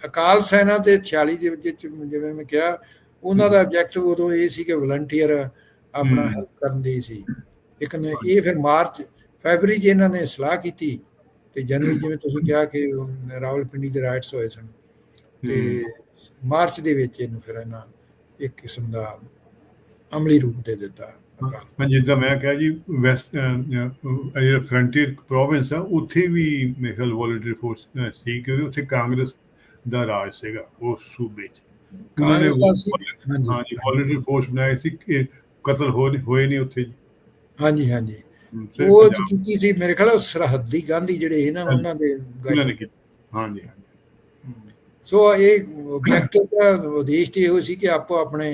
B: ਅਕਾਲ ਸੈਨਾ ਤੇ 46 ਦੇ ਵਿੱਚ ਜਿਵੇਂ ਮੈਂ ਕਿਹਾ ਉਹਨਾਂ ਦਾ ਆਬਜੈਕਟਿਵ ਉਦੋਂ ਇਹ ਸੀ ਕਿ ਵਲੰਟੀਅਰ ਆਪਣਾ। ਹੈਲਪ ਕਰਨ ਦੀ ਸੀ ਲੇਕਿਨ ਇਹ ਫਿਰ ਮਾਰਚ ਫੈਬਰੀ 'ਚ ਇਹਨਾਂ ਨੇ ਸਲਾਹ ਕੀਤੀ ਤੇ ਜਨਵਰੀ ਜਿਵੇਂ ਤੁਸੀਂ ਕਿਹਾ ਕਿ ਉਹ ਰਾਵਲਪਿੰਡੀ ਦੇ ਰਾਈਟਸ ਹੋਏ ਸਨ ਤੇ ਮਾਰਚ ਦੇ ਵਿੱਚ ਇਹਨੂੰ ਫਿਰ ਇਹਨਾਂ ਇੱਕ ਕਿਸਮ ਦਾ ਅਮਲੀ ਰੂਪ ਦੇ ਦਿੱਤਾ। ਅਕਾਲ
A: ਹਾਂ ਜਿੱਦਾਂ ਮੈਂ ਕਿਹਾ ਜੀ ਵੈਸਟ ਇਹ ਫਰੰਟੀਅਰ ਪ੍ਰੋਵਿੰਸ ਆ ਉੱਥੇ ਵੀ ਮੇਰੇ ਖਿਆਲ ਵੋਲੰਟਰੀ ਫੋਰਸ ਸੀ ਕਿਉਂਕਿ ਉੱਥੇ ਕਾਂਗਰਸ ਦਾ ਰਾਜ ਸੀਗਾ ਉਸ ਸੂਬੇ 'ਚ। ਹਾਂਜੀ।
B: ਹਾਂਜੀ
A: ਵੋਲੰਟਰੀ ਫੋਰਸ ਬਣਾਏ ਸੀ ਕਿ ਕਤਲ ਹੋਏ ਨਹੀਂ ਉੱਥੇ। ਜੀ।
B: ਹਾਂਜੀ ਹਾਂਜੀ। ਉਹ ਕੀਤੀ ਸੀ ਮੇਰੇ ਖਿਆਲ ਸਰਹੱਦੀ ਗਾਂਧੀ ਜਿਹੜੇ ਸੀ ਨਾ
A: ਹਾਂਜੀ।
B: ਉਹਨਾਂ ਦੇ
A: ਹਾਂਜੀ
B: ਸੋ ਇਹ ਆਬਜੈਕਟਿਵ ਦਾ ਉਦੇਸ਼ ਤੇ ਇਹੋ ਸੀ ਕਿ ਆਪੋ ਆਪਣੇ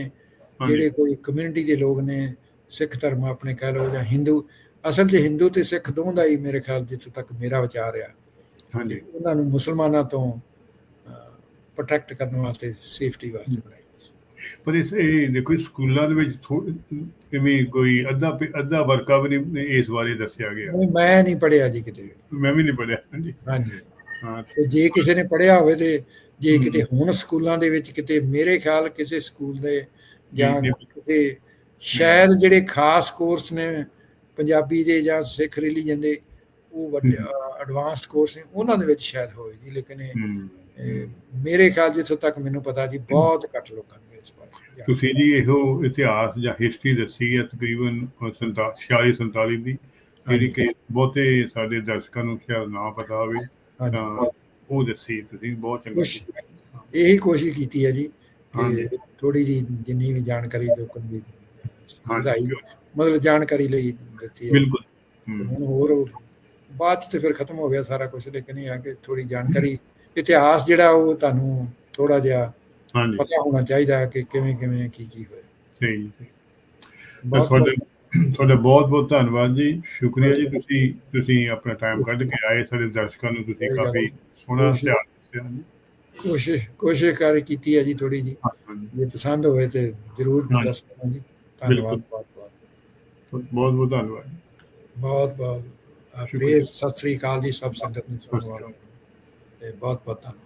B: ਜਿਹੜੇ ਕੋਈ ਕਮਿਊਨਿਟੀ ਦੇ ਲੋਕ ਨੇ ਸਿੱਖ ਧਰਮ ਆਪਣੇ ਕਹਿ ਲਓ ਜਾਂ ਹਿੰਦੂ ਅਸਲ 'ਚ ਹਿੰਦੂ ਤੇ ਸਿੱਖ ਦੋਵਾਂ ਦਾ ਹੀ ਮੇਰੇ ਖਿਆਲ ਜਿੱਥੇ ਤੱਕ ਮੇਰਾ ਵਿਚਾਰ ਆ।
A: ਹਾਂਜੀ।
B: ਉਹਨਾਂ ਨੂੰ ਮੁਸਲਮਾਨਾਂ ਤੋਂ ਪ੍ਰੋਟੈਕਟ ਕਰਨ ਵਾਸਤੇ ਸੇਫਟੀ ਵਾਸਤੇ।
A: ਪਰ ਇਸ ਇਹ ਦੇਖੋ ਸਕੂਲਾਂ ਦੇ ਵਿੱਚ ਇਵੇਂ ਕੋਈ ਅੱਧਾ ਅੱਧਾ ਵਰਕਾ ਵੀ ਨਹੀਂ ਇਸ ਬਾਰੇ ਦੱਸਿਆ ਗਿਆ।
B: ਉਹ ਮੈਂ ਨਹੀਂ ਪੜਿਆ ਜੀ ਕਿਤੇ।
A: ਮੈਂ ਵੀ ਨਹੀਂ ਪੜਿਆ ਹਾਂਜੀ।
B: ਹਾਂਜੀ।
A: ਹਾਂ।
B: ਤੇ ਜੇ ਕਿਸੇ ਨੇ ਪੜਿਆ ਹੋਵੇ ਤੇ ਜੇ। ਕਿਤੇ ਹੁਣ ਸਕੂਲਾਂ ਦੇ ਵਿੱਚ ਕਿਤੇ ਮੇਰੇ ਖਿਆਲ ਕਿਸੇ ਸਕੂਲ ਦੇ ਜਾਂ ਕਿਤੇ ਸ਼ਾਇਦ ਜਿਹੜੇ ਖਾਸ ਕੋਰਸ ਨੇ ਪੰਜਾਬੀ ਦੇ ਜਾਂ ਸਿੱਖ ਰਿਲੀਜਨ ਦੇ ਉਹ ਵੱਡੇ ਐਡਵਾਂਸਡ ਕੋਰਸ ਨੇ ਉਹਨਾਂ ਦੇ ਵਿੱਚ ਸ਼ਾਇਦ ਹੋਵੇ ਜੀ ਲੇਕਿਨ ਮੇਰੇ ਖਿਆਲ ਜਿੱਥੋਂ ਤੱਕ ਮੈਨੂੰ ਪਤਾ ਜੀ ਬਹੁਤ ਘੱਟ ਲੋਕਾਂ ਨੂੰ।
A: ਤੁਸੀਂ ਜੀ ਇਹੋ ਇਤਿਹਾਸ ਜਾਂ ਹਿਸਟਰੀ ਦੱਸੀ ਹੈ ਤਕਰੀਬਨ 46 47 ਦੀ ਜਿਹੜੀ ਕਿ ਬਹੁਤੇ ਸਾਡੇ ਦਰਸ਼ਕਾਂ ਨੂੰ ਸ਼ਾਇਦ ਨਾ ਪਤਾ ਹੋਵੇ। ਤਾਂ ਉਹ ਦੱਸੀ ਤੁਸੀਂ ਬਹੁਤ ਚੰਗਾ ਕੀਤਾ।
B: ਇਹੀ ਕੋਸ਼ਿਸ਼ ਕੀਤੀ ਹੈ ਜੀ। ਥੋੜੀ ਜੀ ਜਿੰਨੀ ਵੀ ਜਾਣਕਾਰੀ ਨੂੰ ਵੀ ਵਧਾਈ ਮਤਲਬ ਜਾਣਕਾਰੀ ਲਈ ਦਿੱਤੀ ਹੈ।
A: ਬਿਲਕੁਲ।
B: ਹੋਰ ਬਾਅਦ ਤੇ ਫਿਰ ਖਤਮ ਹੋ ਗਿਆ ਸਾਰਾ ਕੁਝ ਲੇਕਿਨ ਇਹ ਆ ਕਿ ਥੋੜੀ ਜਾਣਕਾਰੀ ਇਤਿਹਾਸ ਜਿਹੜਾ ਉਹ ਤੁਹਾਨੂੰ ਥੋੜਾ ਜਿਹਾ
A: ਹਾਂਜੀ
B: ਪਤਾ ਹੋਣਾ ਚਾਹੀਦਾ ਹੈ ਕਿ ਕਿਵੇਂ ਕਿਵੇਂ ਕੀ ਕੀ ਹੋਇਆ
A: ਸਹੀ ਜੀ, ਸਹੀ। ਤਾਂ
B: ਬਹੁਤ
A: ਤੁਹਾਡਾ ਤੁਹਾਡਾ ਬਹੁਤ ਬਹੁਤ ਧੰਨਵਾਦ ਜੀ ਸ਼ੁਕਰੀਆ ਜੀ ਤੁਸੀਂ ਤੁਸੀਂ ਆਪਣਾ ਟਾਈਮ ਕੱਢ ਕੇ ਆਏ ਸਾਡੇ ਦਰਸ਼ਕਾਂ ਨੂੰ ਤੁਸੀਂ
B: ਕੋਈ ਗੱਲ
A: ਕਾਫੀ
B: ਨਹੀਂ।
A: ਸੋਹਣਾ
B: ਕੋਸ਼ਿਸ਼-
A: ਇਤਿਹਾਸ ਦੱਸਿਆ ਜੀ।
B: ਕੋਸ਼ਿਸ਼ ਕੋਸ਼ਿਸ਼ ਕਰ ਕੀਤੀ ਹੈ ਜੀ ਥੋੜੀ ਜੀ
A: ਹਾਂਜੀ
B: ਜੇ ਪਸੰਦ ਹੋਵੇ ਤੇ ਜ਼ਰੂਰ
A: ਹਾਂਜੀ।
B: ਦੱਸਣਾ ਜੀ ਧੰਨਵਾਦ ਬਹੁਤ ਬਹੁਤ
A: ਬਹੁਤ ਬਹੁਤ ਧੰਨਵਾਦ
B: ਬਹੁਤ ਬਹੁਤ
A: ਸ਼ੁਕਰੀਆ।
B: ਫੇਰ ਸਤਿ ਸ੍ਰੀ ਅਕਾਲ ਜੀ ਸਭ ਸੰਗਤ ਨੂੰ ਸੁਣਨ ਵਾਲੋਂ ਤੇ ਬਹੁਤ ਬਹੁਤ ਧੰਨਵਾਦ